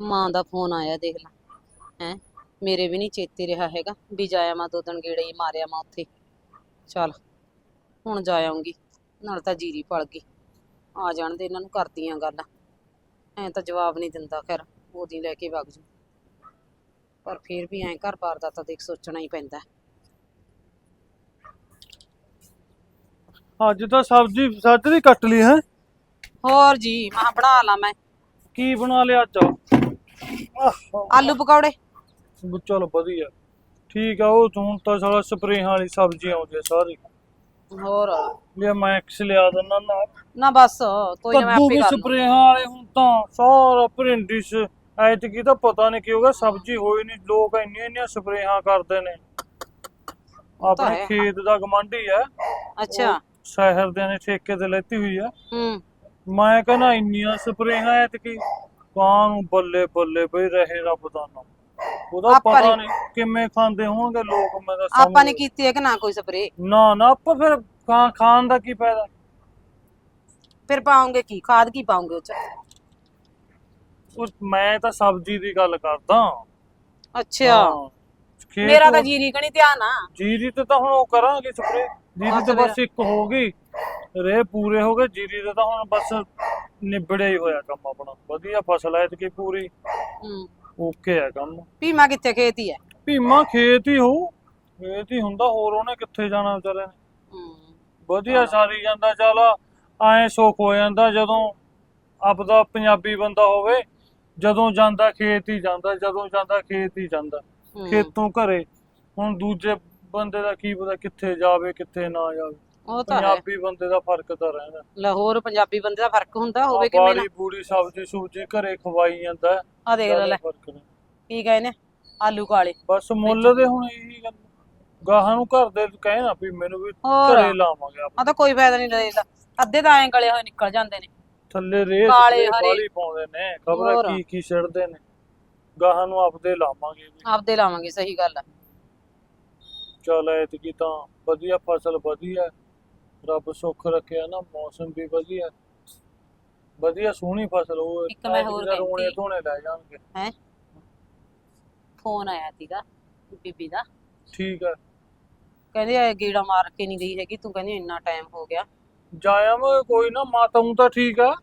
ਮਾਂ ਦਾ ਫੋਨ ਆਇਆ ਦੇਖ ਲੈ। ਹੈ? ਮੇਰੇ ਵੀ ਨਹੀਂ ਚੇਤੇ ਰਿਹਾ ਹੈਗਾ ਵੀ ਜਾਇਆ ਮੈਂ ਦੋ ਦਿਨ ਗੇੜੇ ਹੀ ਮਾਰਿਆ ਮੈਂ ਉੱਥੇ। ਚੱਲ ਹੁਣ ਜਾ ਆਉਂਗੀ ਨਾਲ ਤਾਂ ਜੀਰੀ ਪਲ ਗਈ। ਆ ਜਾਣ ਦੇ ਇਹਨਾਂ ਨੂੰ ਕਰਦੀਆਂ ਗੱਲ। ਐ ਤਾਂ ਜਵਾਬ ਨਹੀਂ ਦਿੰਦਾ ਖੈਰ ਉਹਦੀ ਲੈ ਕੇ ਵਗ ਜੂ। ਪਰ ਫਿਰ ਵੀ ਐਂ ਘਰ-ਬਾਰ ਦਾ ਤਾਂ ਦੇਖ ਸੋਚਣਾ ਹੀ ਪੈਂਦਾ। ਅੱਜ ਤਾਂ ਸਬਜ਼ੀ ਸੱਜ ਦੀ ਕੱਟ ਲਈ ਹੈ। ਹੋਰ ਜੀ ਮਾਂ ਬਣਾ ਲਾ ਮੈਂ। ਕੀ ਬਣਾ ਲਿਆ ਅੱਜ? ਆਹ ਆਲੂ ਪਕੌੜੇ? ਚਲ ਵਧੀਆ। ਠੀਕ ਆ ਉਹ ਹੁਣ ਤਾਂ ਸਾਲਾ ਸਪਰੇਹਾਂ ਵਾਲੀ ਸਬਜ਼ੀ ਆਉਂਦੀ ਆ ਸਾਰੀ। ਹੋਰ? ਲਿਆ ਮੈਂ ਐਕਸ ਲਿਆ ਦਿੰਦਾ ਨਾ। ਨਾ ਬਸ ਕੋਈ ਨਾ ਮੈਂ ਆਪੇ ਕਰ ਲੂੰ। ਸਪਰੇਹਾਂ ਵਾਲੇ ਹੁਣ ਤਾਂ ਸਾਰਾ ਭਿੰਡੀਸ ਐਤਕੀ ਤਾਂ ਪਤਾ ਨਹੀਂ ਕੀ ਹੋਗਾ ਸਬਜ਼ੀ ਹੋਈ ਨਹੀਂ ਲੋਕ ਇੰਨੀਆਂ ਇੰਨੀਆਂ ਸਪਰੇਹਾਂ ਕਰਦੇ ਨੇ। ਆਪਣੇ। ਖੇਤ ਦਾ ਗਮੰਡੀ ਆ। ਅੱਛਾ। ਸ਼ਹਿਰ ਦੇ ਨੇ ਠੇਕੇ ਤੇ ਲੈਤੀ ਹੋਈ ਆ। ਹੂੰ। ਮੈਂ ਕਹਿੰਦਾ ਇੰਨੀਆਂ ਸਪਰੇਹਾਂ ਐਤਕੀ। ਕਾਂ ਨੂੰ ਬੱਲੇ ਬੱਲੇ ਬਈ ਰਹੇ ਰੱਬ ਦਾ ਨਾਮ? ਉਹਦਾ ਆਪਾਂ ਪਤਾ ਨੇ- ਨਹੀਂ ਕਿਵੇਂ ਖਾਂਦੇ ਹੋਣਗੇ ਲੋਕ ਮੈਂ ਤਾਂ ਆਪਾਂ ਨੇ ਕੀਤੀ ਹੈ ਕਿ ਨਾ ਕੋਈ ਸਪਰੇ? ਨਾ ਨਾ ਆਪਾਂ ਫਿਰ ਕਾਂ ਖਾਣ ਦਾ ਕੀ ਫਾਇਦਾ? ਫਿਰ ਪਾਉਂਗੇ ਕੀ? ਖਾਦ ਕੀ ਪਾਉਂਗੇ ਉਹ ਚ? ਉਹ ਮੈਂ ਤਾਂ ਸਬਜ਼ੀ ਦੀ ਗੱਲ ਕਰਦਾ। ਅੱਛਾ। ਹਾਂ। ਖੇਤ ਮੇਰਾ ਤਾਂ ਜੀਰੀ ਕਣੀ ਧਿਆਨ ਆ। ਜੀਰੀ ਤੇ ਤਾਂ ਹੁਣ ਉਹ ਕਰਾਂਗੇ ਸਪਰੇ। ਜੀਰੀ ਬਸ ਤੇ। ਬਸ ਇੱਕ ਹੋ ਗਈ। ਰੇ ਪੂਰੇ ਹੋ ਗਏ ਜੀਰੀ ਦਾ ਤਾਂ ਹੁਣ ਬਸ ਨਿਬੜਿਆ ਹੀ ਹੋਇਆ ਕੰਮ ਆਪਣਾ। ਵਧੀਆ ਫਸਲ ਐ ਤੇ ਪੂਰੀ। ਹੂੰ। ਓਕੇ ਹੈ ਕੰਮ। ਭੀਮਾ ਕਿੱਥੇ ਖੇਤੀ ਹੈ ਭੀਮਾ ਖੇਤ ਹੀ ਖੇਤ ਹੀ ਹੁੰਦਾ ਹੋਰ ਉਹਨੇ ਕਿੱਥੇ ਜਾਣਾ ਵਿਚਾਰੇ ਨੇ। ਹੂੰ। ਵਧੀਆ ਸਾਰੀ ਜਾਂਦਾ ਚੱਲ ਐਂ ਸੁੱਖ ਹੋ ਜਾਂਦਾ ਜਦੋਂ ਆਪਦਾ ਪੰਜਾਬੀ ਬੰਦਾ ਹੋਵੇ ਜਦੋਂ ਜਾਂਦਾ ਖੇਤ ਹੀ ਜਾਂਦਾ ਜਦੋਂ ਜਾਂਦਾ ਖੇਤ ਹੀ ਜਾਂਦਾ। ਹੂੰ। ਖੇਤੋਂ ਘਰੇ। ਹੁਣ ਦੂਜੇ ਬੰਦੇ ਦਾ ਕੀ ਪਤਾ ਕਿੱਥੇ ਜਾਵੇ ਕਿੱਥੇ ਨਾ ਜਾਵੇ। ਉਹ ਤਾਂ ਹੈ। ਪੰਜਾਬੀ ਬੰਦੇ ਦਾ ਫ਼ਰਕ ਤਾਂ ਰਹਿੰਦਾ। ਲਾਹੌਰ ਪੰਜਾਬੀ ਬੰਦੇ ਦਾ ਫ਼ਰਕ ਹੁੰਦਾ ਹੋਵੇ ਕਿਵੇਂ ਨਾ। ਬਾੜੀ ਬੂੜੀ ਸਬਜ਼ੀ ਸੁਬਜ਼ੀ ਘਰੇ ਖਵਾਈ ਜਾਂਦਾ ਆ ਦੇਖ ਲੈ ਲੈ। ਜ਼ਿਆਦਾ ਫ਼ਰਕ ਨਹੀਂ। ਕੀ ਕਹਿੰਦੇ ਆਲੂ ਕਾਲੇ। ਬਸ ਮੁੱਲ ਦੇ ਹੁਣ ਇਹੀ ਗੱਲ। ਗਾਹਾਂ ਨੂੰ ਘਰ ਦੇ ਕਹੇ ਨਾ ਵੀ ਮੈਨੂੰ ਵੀ ਹੋਰ। ਘਰੇ ਲਾਵਾਂਗੇ ਆਪਾਂ। ਆ ਤਾਂ ਕੋਈ ਫਾਇਦਾ ਨਹੀਂ ਲੈਦਾ ਅੱਧੇ ਤਾਂ ਐਂ ਗਲੇ ਹੋਏ ਨਿਕਲ ਜਾਂਦੇ ਨੇ। ਥੱਲੇ ਰੇਤ ਕਾਲੇ, ਤੇ ਹਰੇ। ਬਾਲੀ ਪਾਉਂਦੇ ਨੇ ਖਬਰ। ਕੀ ਕੀ ਛੱਡਦੇ ਨੇ। ਗਾਹਾਂ ਨੂੰ ਆਪਦੇ ਲਾਵਾਂਗੇ ਵੀ। ਆਪਦੇ ਲਾਵਾਂਗੇ ਸਹੀ ਗੱਲ ਆ। ਚੱਲ ਐਤਕੀ ਤਾਂ ਵਧੀਆ ਫਸਲ ਵਧੀਆ ਰੱਬ ਸੁੱਖ ਰੱਖਿਆ ਨਾ ਮੌਸਮ ਵੀ ਵਧੀਆ। ਵਧੀਆ ਸੋਹਣੀ ਫਸਲ ਉਹ ਇੱਕ ਮੈਂ ਹੋਰ ਐਤਕੀ ਤਾਂ ਰੋਣੇ ਕਹਿੰਦੀ। ਧੋਣੇ ਲੈ ਜਾਣਗੇ। ਹੈ? ਫੋਨ ਆਇਆ ਸੀਗਾ ਬੀਬੀ ਦਾ। ਠੀਕ ਹੈ ਕਹਿੰਦੇ ਆ ਗੇੜਾ ਮਾਰ ਕੇ ਨਹੀਂ ਗਈ ਹੈਗੀ ਤੂੰ ਕਹਿੰਦੀ ਇੰਨਾ ਟਾਈਮ ਹੋ ਗਿਆ। ਜਾਇਆ ਮੈਂ ਕੋਈ ਨਾ ਮਾਤਾ ਨੂੰ ਤਾਂ ਠੀਕ ਆ।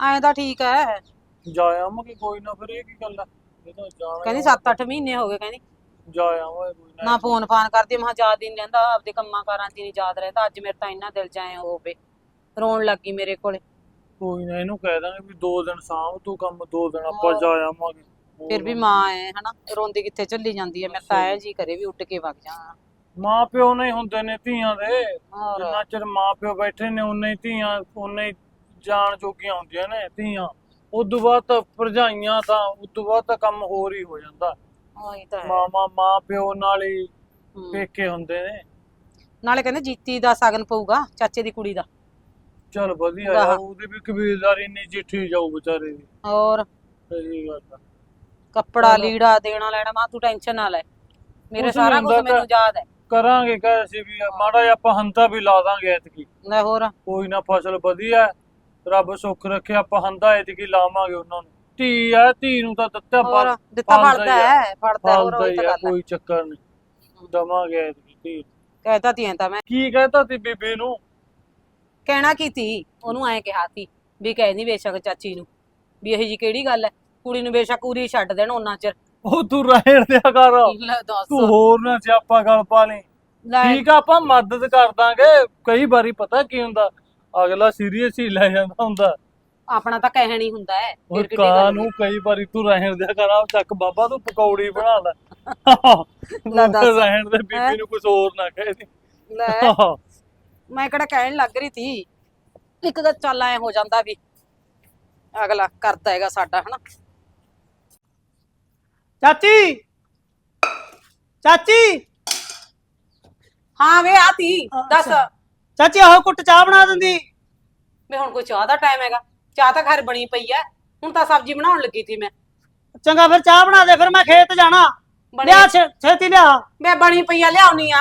ਐਂ ਤਾਂ ਠੀਕ ਹੈ ਜਾਇਆ ਮੈਂ ਕਿ ਕੋਈ ਨਾ ਫਿਰ ਇਹ ਕੀ ਗੱਲ ਆ? ਇਹ ਤਾਂ ਜਾਣਾ ਕਹਿੰਦੀ 7-8 ਮਹੀਨੇ ਹੋ ਗਏ ਕਹਿੰਦੀ। ਕੋਈ ਨਾ ਨਾ ਫੋਨ ਫਾਨ ਕਰਦੀ ਮੈਂ ਕਿਹਾ ਯਾਦ ਹੀ ਨਹੀਂ ਰਹਿੰਦਾ ਆਪਦੇ ਕੰਮਾਂ ਕਾਰਾਂ 'ਚ ਨਹੀਂ ਯਾਦ ਰਹਿੰਦਾ ਅੱਜ ਮੇਰੇ ਤਾਂ ਇੰਨਾ ਦਿਲ 'ਚ ਆਏ ਹੋਵੇ ਰੋਣ ਲੱਗੀ ਮੇਰੇ ਕੋਲੇ। ਕੋਈ ਨਾ ਇਹਨੂੰ ਕਹਿ ਦਾਂਗੇ ਵੀ ਦੋ ਦਿਨ ਸਾਂਭ ਤੂੰ ਕੰਮ ਦੋ ਦਿਨ ਆਪਾਂ ਹੋਰ। ਜਾ ਆਵਾਂਗੇ। ਫਿਰ ਵੀ ਮਾਂ ਐ ਹਨਾ? ਰੋਂਦੀ ਕਿੱਥੇ ਚੱਲੀ ਜਾਂਦੀ ਐ ਮੈਂ ਤਾਂ ਐ ਜੀ ਕਰੇ ਵੀ ਉੱਡ ਕੇ ਵਗ ਜਾ। ਮਾਂ ਪਿਓ ਨਹੀਂ ਹੁੰਦੇ ਨੇ ਧੀਆਂ ਦੇ। ਹੋਰ। ਜਿੰਨਾ ਚਿਰ ਮਾਂ ਪਿਓ ਬੈਠੇ ਨੇ ਉਨੇ ਹੀ ਧੀਆਂ ਉਨੇ ਹੀ ਜਾਣ ਜੋਗੀਆਂ ਹੁੰਦੀਆਂ ਨੇ ਧੀਆਂ। ਉਦੋਂ ਬਾਅਦ ਤਾਂ ਭਰਜਾਈਆਂ ਤਾਂ ਉਦੋਂ ਬਾਅਦ ਤਾਂ ਕੰਮ ਹੋਰ ਹੀ ਹੋ ਜਾਂਦਾ। ਤਾਂ ਹੈ। ਮਾਮਾ ਮਾਂ ਪਿਓ ਨਾਲ ਹੀ। ਪੇਕੇ ਹੁੰਦੇ ਨੇ। ਨਾਲੇ ਕਹਿੰਦੇ ਜੀਤੀ ਦਾ ਸਾਗਨ ਪਊਗਾ ਚਾਚੇ ਦੀ ਕੁੜੀ ਦਾ। ਚਲ ਵਧੀਆ ਵਾਹ। ਆ ਉਹਦੀ ਵੀ ਕਬੀਲਦਾਰੀ ਨਹੀਂ ਜਿੱਠੀ ਜਾਊ ਵਿਚਾਰੇ ਦੀ। ਹੋਰ? ਸਹੀ ਗੱਲ ਆ। ਕੱਪੜਾ ਚਲੋ। ਲੀੜਾ ਦੇਣਾ ਲੈਣਾ ਮਾਂ ਤੂੰ ਟੈਨਸ਼ਨ ਨਾ ਲੈ। ਮੇਰੇ ਕੁਛ ਨੀ ਸਾਰਾ ਕੁਝ ਹੁੰਦਾ ਮੈਨੂੰ ਯਾਦ ਹੈ। ਕਰਾਂਗੇ ਕਹ ਅਸੀਂ ਵੀ ਮਾੜਾ ਜਿਹਾ ਆਪਾਂ ਹੰਤਾ ਵੀ ਲਾ ਦਾਂਗੇ ਐਤਕੀ। ਲੈ ਹੋਰ? ਕੋਈ ਨਾ ਫਸਲ ਵਧੀਆ ਹੈ, ਰੱਬ ਸੁੱਖ ਰੱਖੇ ਆਪਾਂ ਹੰਦਾ ਐਤਕੀ ਲਾਵਾਂਗੇ ਉਹਨਾਂ ਨੂੰ। ਧੀ ਆ ਧੀ ਨੂੰ ਤਾਂ ਦਿੱਤਾ ਹੋਰ ਫਲ ਦਿੱਤਾ ਫਲਦਾ ਫੜਦਾ ਹੀ ਆ। ਹੈ ਫੜਦਾ ਹੋਰ ਫਲਦਾ ਉਹੀ ਹੀ ਤਾਂ ਆ, ਗੱਲ ਹੈ। ਕੋਈ ਚੱਕਰ ਨਹੀਂ। ਦਵਾਂਗੇ ਐਤਕੀ ਧੀ ਕਹਿਤਾ ਤੀਆਂ ਤਾਂ ਮੈਂ। ਕੀ ਕਹਤਾ ਤੀ ਬੀਬੀ ਨੂੰ? ਕਹਿਣਾ ਕੀ ਤੀ ਉਹਨੂੰ ਐਂ ਕਿਹਾ ਤੀ ਵੀ ਕਹਿੰਦੀ ਬੇਸ਼ੱਕ ਚਾਚੀ ਨੂੰ। ਵੀ ਇਹ ਜੀ ਕਿਹੜੀ ਗੱਲ ਹੈ? ਕੁੜੀ ਨੂੰ ਬੇਸ਼ੱਕ ਪੂਰੀ ਛੱਡ ਦੇਣ ਉਹਨਾਂ ਚਿਰ। ਉਹ ਤੂੰ ਰਹਿਣ ਦਿਆ ਕਰ। ਲੈ ਦੱਸ। ਤੂੰ ਹੋਰ ਨਾ ਸਿਆਪਾ ਗੱਲ ਪਾ ਲਈ ਲੈ। ਠੀਕ ਆ ਆਪਾਂ ਮਦਦ ਕਰ ਦਾਂਗੇ। ਕਈ ਵਾਰੀ ਪਤਾ ਕੀ ਹੁੰਦਾ? ਅਗਲਾ ਸੀਰੀਅਸ ਹੀ ਲੈ ਜਾਂਦਾ ਹੁੰਦਾ। ਆਪਣਾ ਤਾਂ ਕਹਿਣ ਹੀ ਹੁੰਦਾ ਹੈ ਉਹ ਫਿਰ ਕਿੱਡੀ ਕਾਂ ਗੱਲ ਨੂੰ ਕਈ ਵਾਰੀ ਤੂੰ ਰਹਿਣ ਦਿਆ ਕਰ ਆ ਚੱਕ ਬਾਬਾ ਤੂੰ ਪਕੌੜੀ ਬਣਾ ਲੈ। ਲੈ ਦੱਸ। ਰਹਿਣ ਦੇ ਹੈਂ? ਬੀਬੀ ਨੂੰ ਕੁਝ ਹੋਰ ਨਾ ਕਹਿ ਦੀ। ਲੈ ਮੈਂ ਕਿਹੜਾ ਕਹਿਣ ਲੱਗ ਰਹੀ ਤੀ ਇੱਕ ਗੱਲ ਚੱਲ ਐ ਹੋ ਜਾਂਦਾ ਵੀ ਅਗਲਾ ਕਰਦਾ ਹੈਗਾ ਸਾਡਾ ਹਨਾ? ਚਾਚੀ! ਚਾਚੀ! ਹਾਂ ਵੇ ਆਤੀ ਦੱਸ। ਚਾਚੀ ਆਹ ਕੁੱਟ ਚਾਹ ਬਣਾ ਦਿੰਦੀ। ਵੀ ਹੁਣ ਕੋਈ ਚਾਹ ਦਾ ਟਾਈਮ ਹੈਗਾ। ਚਾਹ ਤਾਂ ਘਰ ਬਣੀ ਪਈ ਐ ਹੁਣ ਤਾਂ ਸਬਜ਼ੀ ਬਣਾਉਣ ਲੱਗੀ ਤੀ ਮੈਂ। ਚੰਗਾ ਫਿਰ ਚਾਹ ਬਣਾ ਦੇ ਫਿਰ ਮੈਂ ਖੇਤ ਜਾਣਾ। ਬਣੀ। ਲਿਆ ਛੇ- ਛੇਤੀ ਲਿਆ। ਮੈਂ ਬਣੀ ਪਈ ਆ ਲਿਆਉਣੀ ਆ।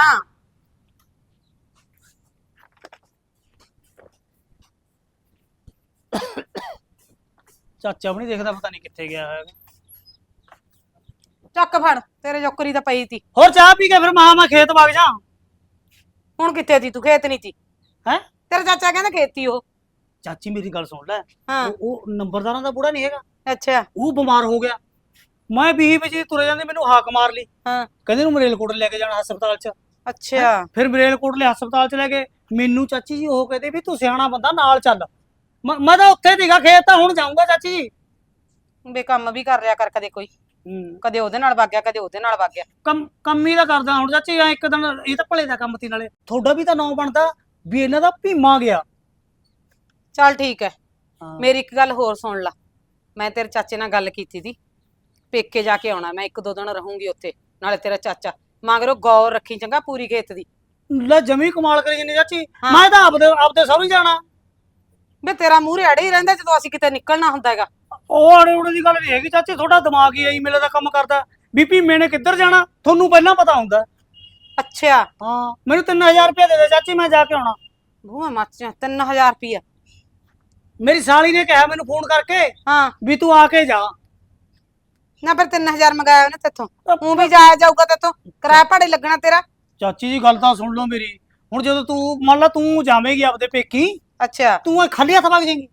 ਚਾਚਾ ਵੀ ਨਹੀਂ ਦੇਖਦਾ ਪਤਾ ਨਹੀਂ ਕਿੱਥੇ ਗਿਆ ਹੈ ਚੱਕ ਫੜ ਤੇਰੇ ਜੋਕਰੀ ਤਾਂ ਪਈ ਤੀ ਹੋਰ ਚਾਹ ਪੀ ਕੇ ਫਿਰ ਮਹਾ ਮੈਂ ਖੇਤ ਵਗ ਜਾ। ਹੁਣ ਕਿੱਥੇ ਤੀ ਤੂੰ ਖੇਤ ਨਹੀਂ ਤੀ ਹੈ? ਤੇਰਾ ਚਾਚਾ ਕਹਿੰਦਾ ਖੇਤੀ ਉਹ। ਚਾਚੀ ਮੇਰੀ ਗੱਲ ਸੁਣ ਲੈ। ਹਾਂ। ਉਹ- ਉਹ ਨੰਬਰਦਾਰਾਂ ਦਾ ਬੁੜਾ ਨਹੀਂ ਹੈਗਾ। ਅੱਛਾ। ਉਹ ਬਿਮਾਰ ਹੋ ਗਿਆ। ਮੈਂ ਵੀਹ ਵਜੇ ਤੁਰੇ ਜਾਂਦੇ ਮੈਨੂੰ ਹਾਕ ਮਾਰ ਲਈ। ਹਾਂ। ਕਹਿੰਦੇ ਨੂੰ ਮਰੇਲਕੋਟ ਲੈ ਕੇ ਜਾਣਾ ਹਸਪਤਾਲ 'ਚ। ਅੱਛਾ। ਫਿਰ ਮਰੇਲਕੋਟਲੇ ਹਸਪਤਾਲ 'ਚ ਲੈ ਕੇ ਮੈਨੂੰ ਚਾਚੀ ਜੀ ਉਹ ਕਹਿੰਦੇ ਵੀ ਤੂੰ ਸਿਆਣਾ ਬੰਦਾ ਨਾਲ ਚੱਲ। ਮੈਂ ਮੈਂ ਤਾਂ ਉੱਥੇ ਦੀਗਾ ਖੇਤ ਤਾਂ ਹੁਣ ਜਾਊਂਗਾ ਚਾਚੀ ਜੀ। ਬੇ ਕੰਮ ਵੀ ਕਰ ਲਿਆ ਕਰ ਕਦੇ ਕੋਈ। ਕਦੇ ਉਹਦੇ ਨਾਲ ਵਗ ਗਿਆ ਕਦੇ ਉਹਦੇ ਨਾਲ ਵਗ ਗਿਆ। ਕੰਮ ਕੰਮ ਹੀ ਦਾ ਕਰਦਾ ਹੁਣ ਚਾਚੀ ਐਂ ਇੱਕ ਦਿਨ ਇਹ ਤਾਂ ਭਲੇ ਦਾ ਕੰਮ ਤੀ ਨਾਲੇ। ਤੁਹਾਡਾ ਵੀ ਤਾਂ ਨਾਂ ਬਣਦਾ ਵੀ ਇਹਨਾਂ ਦਾ ਭੀਮਾ ਗਿਆ। ਚੱਲ ਠੀਕ ਹੈ ਹਾਂ। ਮੇਰੀ ਇੱਕ ਗੱਲ ਹੋਰ ਸੁਣ ਲਾ। ਮੈਂ ਤੇਰੇ ਚਾਚੇ ਨਾਲ ਗੱਲ ਕੀਤੀ ਸੀ। ਪੇਕੇ ਜਾ ਕੇ ਆਉਣਾ ਮੈਂ ਇੱਕ ਦੋ ਦਿਨ ਰਹੂੰਗੀ ਉੱਥੇ ਨਾਲੇ ਤੇਰਾ ਚਾਚਾ। ਮਗਰੋਂ ਗੌਰ ਰੱਖੀ ਚੰਗਾ ਪੂਰੀ ਖੇਤ ਦੀ। ਲੈ ਜਮੀ ਕਮਾਲ ਕਰੀ ਜੰਨੀ ਚਾਚੀ। ਹਾਂ। ਮੈਂ ਤਾਂ ਆਪਦੇ ਆਪਦੇ ਸਹੁਰੇ ਜਾਣਾ। ਬੇ ਤੇਰਾ ਮੂੰਹ ਅੜੇ ਹੀ ਰਹਿੰਦਾ ਜਦੋਂ ਅਸੀਂ ਕਿਤੇ ਨਿਕਲਣਾ ਹੁੰਦਾ ਹੈਗਾ। ਉਹ ਆੜੇ ਉੜੇ ਦੀ ਗੱਲ ਨਹੀਂ ਹੈਗੀ ਚਾਚੀ ਤੁਹਾਡਾ ਦਿਮਾਗ ਹੀ ਐਂ ਮੇਲੇ ਦਾ ਕੰਮ ਕਰਦਾ। ਵੀ ਭੀਮੇ ਨੇ ਕਿੱਧਰ ਜਾਣਾ? ਤੁਹਾਨੂੰ ਪਹਿਲਾਂ ਪਤਾ ਹੁੰਦਾ। ਅੱਛਾ। ਹਾਂ ਮੈਨੂੰ 3000 ਰੁਪਏ ਦੇ ਦੇ ਚਾਚੀ ਮੈਂ ਜਾ ਕੇ ਆਉਣਾ। ਬੂਹਾ ਮੱਚਿਆ 3000 ਰੁਪਿਆ ਮੇਰੀ ਸਾਲੀ ਨੇ ਕਿਹਾ ਮੈਨੂੰ ਫੋਨ ਕਰਕੇ ਹਾਂ। ਵੀ ਤੂੰ ਆ ਕੇ ਜਾ। ਨਾ ਫਿਰ 3000 ਮੰਗਾਇਆ ਉਹਨੇ ਤੇਥੋਂ। ਤੂੰ ਵੀ ਜਾਇਆ ਜਾਊਗਾ ਤੇਥੋਂ। ਕਿਰਾਇਆ ਭਾੜੇ ਲੱਗਣਾ ਤੇਰਾ। ਚਾਚੀ ਜੀ ਗੱਲ ਤਾਂ ਸੁਣ ਲਓ ਮੇਰੀ। ਹੁਣ ਜਦੋਂ ਤੂੰ ਮੰਨ ਲਾ ਤੂੰ ਜਾਵੇਂਗੀ ਆਪਦੇ ਪੇਕੀ ਅੱਛਾ। ਤੂੰ ਇਹ ਖਾਲੀ ਹੱਥ ਵਗ ਜਾਏਂਗੀ।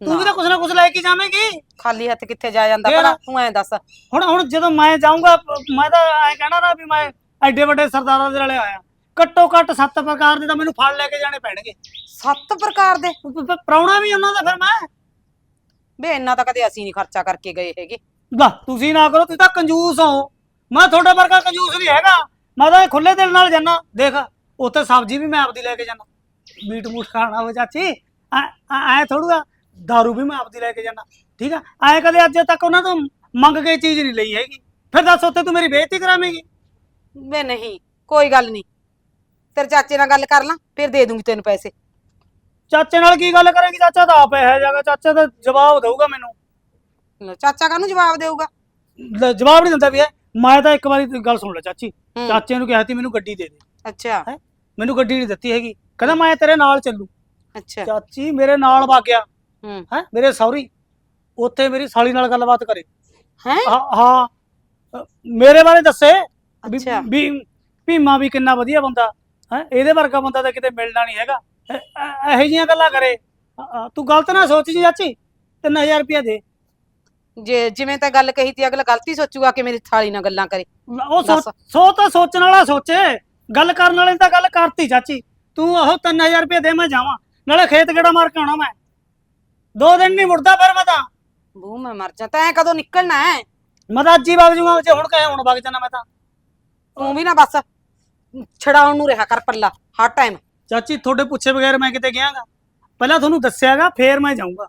ਤੂੰ ਵੀ ਤਾਂ ਕੁਛ ਨਾ ਕੁਛ ਲੈ ਕੇ ਜਾਵੇਂਗੀ। ਖਾਲੀ ਹੱਥ ਕਿੱਥੇ ਜਾ ਜਾਂਦਾ? ਭਲਾ? ਤੂੰ ਐਂ ਦੱਸ। ਹੁਣ ਹੁਣ ਜਦੋਂ ਮੈਂ ਜਾਊਂਗਾ ਮੈਂ ਤਾਂ ਐ ਕਹਿਣਾ ਨਾ ਵੀ ਮੈਂ ਐਡੇ ਵੱਡੇ ਸਰਦਾਰਾਂ ਦੇ ਨਾਲੇ ਆਇਆ। ਘੱਟੋ ਘੱਟ ਸੱਤ ਪ੍ਰਕਾਰ ਦੇ ਤਾਂ ਮੈਨੂੰ ਫਲ ਲੈ ਕੇ ਜਾਣੇ ਪੈਣਗੇ। ਸੱਤ ਪ੍ਰਕਾਰ ਦੇ। ਪ੍ਰਾਉਣਾ ਵੀ ਉਹਨਾਂ ਦਾ ਫਿਰ ਮੈਂ। ਬੇ ਇੰਨਾ ਤਾਂ ਕਦੇ ਅਸੀਂ ਨਹੀਂ ਖਰਚਾ ਕਰਕੇ ਗਏ ਹੈਗੇ। ਲਾ ਤੁਸੀਂ ਨਾ ਕਰੋ ਤੁਸੀਂ ਤਾਂ ਕੰਜੂਸ ਹੋ। ਮੈਂ ਤੁਹਾਡੇ ਵਰਗਾ ਕੰਜੂਸ ਨਹੀਂ ਹੈਗਾ। ਮੈਂ ਤਾਂ ਖੁੱਲੇ ਦਿਲ ਨਾਲ ਜਾਣਾ ਦੇਖ ਉੱਥੇ ਸਬਜ਼ੀ ਵੀ ਮੈਂ ਆਪਦੀ ਲੈ ਕੇ ਜਾਣਾ ਮੀਟ ਮੂਟ ਖਾਣਾ ਹੋਵੇ ਚਾਚੀ। ਐ ਥੋੜੂਗਾ दारू ਵੀ ਮੈਂ ਆਪਦੀ ਲੈ ਕੇ ਜਾਣਾ ਠੀਕ ਆ? ਐ ਕਦੇ ਅੱਜ ਤੱਕ ਉਹਨਾਂ ਤੋਂ ਮੰਗ ਕੇ ਚੀਜ਼ ਨਹੀਂ ਲਈ ਹੈਗੀ। ਫਿਰ ਦੱਸ ਉੱਥੇ ਤੂੰ ਮੇਰੀ ਬੇਇੱਜ਼ਤੀ ਕਰਾਵੇਂਗੀ? ਬੇ ਨਹੀਂ। ਕੋਈ ਗੱਲ ਨਹੀਂ। ਤੇਰੇ ਚਾਚੇ ਨਾਲ ਗੱਲ ਕਰ ਲਾਂ ਫਿਰ ਦੇ ਦੂੰਗੀ ਤੈਨੂੰ ਪੈਸੇ। ਚਾਚੇ ਨਾਲ ਕੀ ਗੱਲ ਕਰੇਗੀ? ਚਾਚਾ ਤਾਂ ਆਪ ਇਹ ਜਾਗਾ ਚਾਚਾ ਤਾਂ ਜਵਾਬ ਦੇਊਗਾ ਮੈਨੂੰ। ਲੈ, ਚਾਚਾ ਕਾਹਨੂੰ ਜਵਾਬ ਦੇਊਗਾ? ਲੈ, ਜਵਾਬ ਨਹੀਂ ਦਿੰਦਾ ਵੀ ਇਹ। ਮੈਂ ਤਾਂ ਇੱਕ ਵਾਰੀ ਗੱਲ ਸੁਣ ਲੈ ਚਾਚੀ। ਹੂੰ, ਚਾਚੇ ਨੂੰ ਕਿਹਾ ਸੀ ਮੈਨੂੰ ਗੱਡੀ ਦੇ ਦੇ। ਅੱਛਾ। ਮੈਨੂੰ ਗੱਡੀ ਨਹੀਂ ਦਿੱਤੀ ਹੈਗੀ। ਕਹਿੰਦਾ ਮੈਂ ਤੇਰੇ ਨਾਲ ਚੱਲੂ। ਅੱਛਾ। ਚਾਚੀ ਮੇਰੇ ਨਾਲ ਵਗ ਗਿਆ। ਹੂੰ। ਹੈ? ਮੇਰੇ ਸੌਰੀ ਉੱਥੇ ਮੇਰੀ ਸਾਲੀ ਨਾਲ ਗੱਲਬਾਤ ਕਰੇ। ਹੈ? ਹਾਂ ਹਾਂ। ਅ, ਮੇਰੇ ਬਾਰੇ ਦੱਸੇ। ਵੀ- ਅੱਛਾ। ਵੀ ਭੀਮਾ ਵੀ ਕਿੰਨਾ ਵਧੀਆ ਬੰਦਾ। ਹੈ? ਇਹਦੇ ਵਰਗਾ ਬੰਦਾ ਤਾਂ ਕਿਤੇ ਮਿਲਣਾ ਨਹੀਂ ਹੈਗਾ। ਇਹ- ਜਿਹੀਆਂ ਗੱਲਾਂ ਕਰੇ। ਤੂੰ ਗਲਤ ਨਾ ਸੋਚ ਜੀ ਚਾਚੀ 3000 ਰੁਪਇਆ ਦੇ। ਜੇ ਜਿਵੇਂ ਤਾਂ ਗੱਲ ਕਹੀ ਤੀ ਅਗਲਾ ਗਲਤੀ ਸੋਚੂਗਾ ਕਿ ਮੇਰੀ ਥਾਲੀ ਨਾਲ ਗੱਲਾਂ ਕਰੇ। ਉਹ। ਸੋ ਤਾਂ ਸੋਚਣ ਵਾਲਾ ਸੋਚੇ। ਗੱਲ ਕਰਨ ਵਾਲੇ ਨੇ ਤਾਂ ਗੱਲ ਕਰਤੀ ਚਾਚੀ। ਤੂੰ ਉਹ 3000 ਰੁਪਏ ਦੇ ਮੈਂ ਜਾਵਾਂ। ਨਾਲੇ ਖੇਤ ਕਿਹੜਾ ਮਾਰ ਕੇ ਆਉਣਾ ਮੈਂ। ਦੋ ਦਿਨ ਨਹੀਂ ਮੁੜਦਾ ਫਿਰ ਮੈਂ ਤਾਂ। ਬੂ ਮੈਂ ਮਰ ਜਾ ਤੈਂ ਕਦੋਂ ਨਿਕਲਣਾ ਹੈ ਮੈਂ ਤਾਂ ਅੱਜ ਹੀ ਵਗ ਜੂਗਾ ਜੇ ਹੁਣ ਕਹੇ ਹੁਣ ਵਗ ਜਾਣਾ ਮੈਂ ਤਾਂ। ਤੂੰ ਵੀ ਨਾ ਬਸ ਛਡਾਉਣ ਨੂੰ ਰਿਹਾ ਕਰ ਪੱਲਾ ਹਰ ਟਾਈਮ ਚਾਚੀ ਤੁਹਾਡੇ ਪੁੱਛੇ ਬਗੈਰ ਮੈਂ ਕਿਤੇ ਗਿਆਗਾ? ਪਹਿਲਾਂ ਤੁਹਾਨੂੰ ਦੱਸਿਆਗਾ ਫੇਰ ਮੈਂ ਜਾਊਂਗਾ।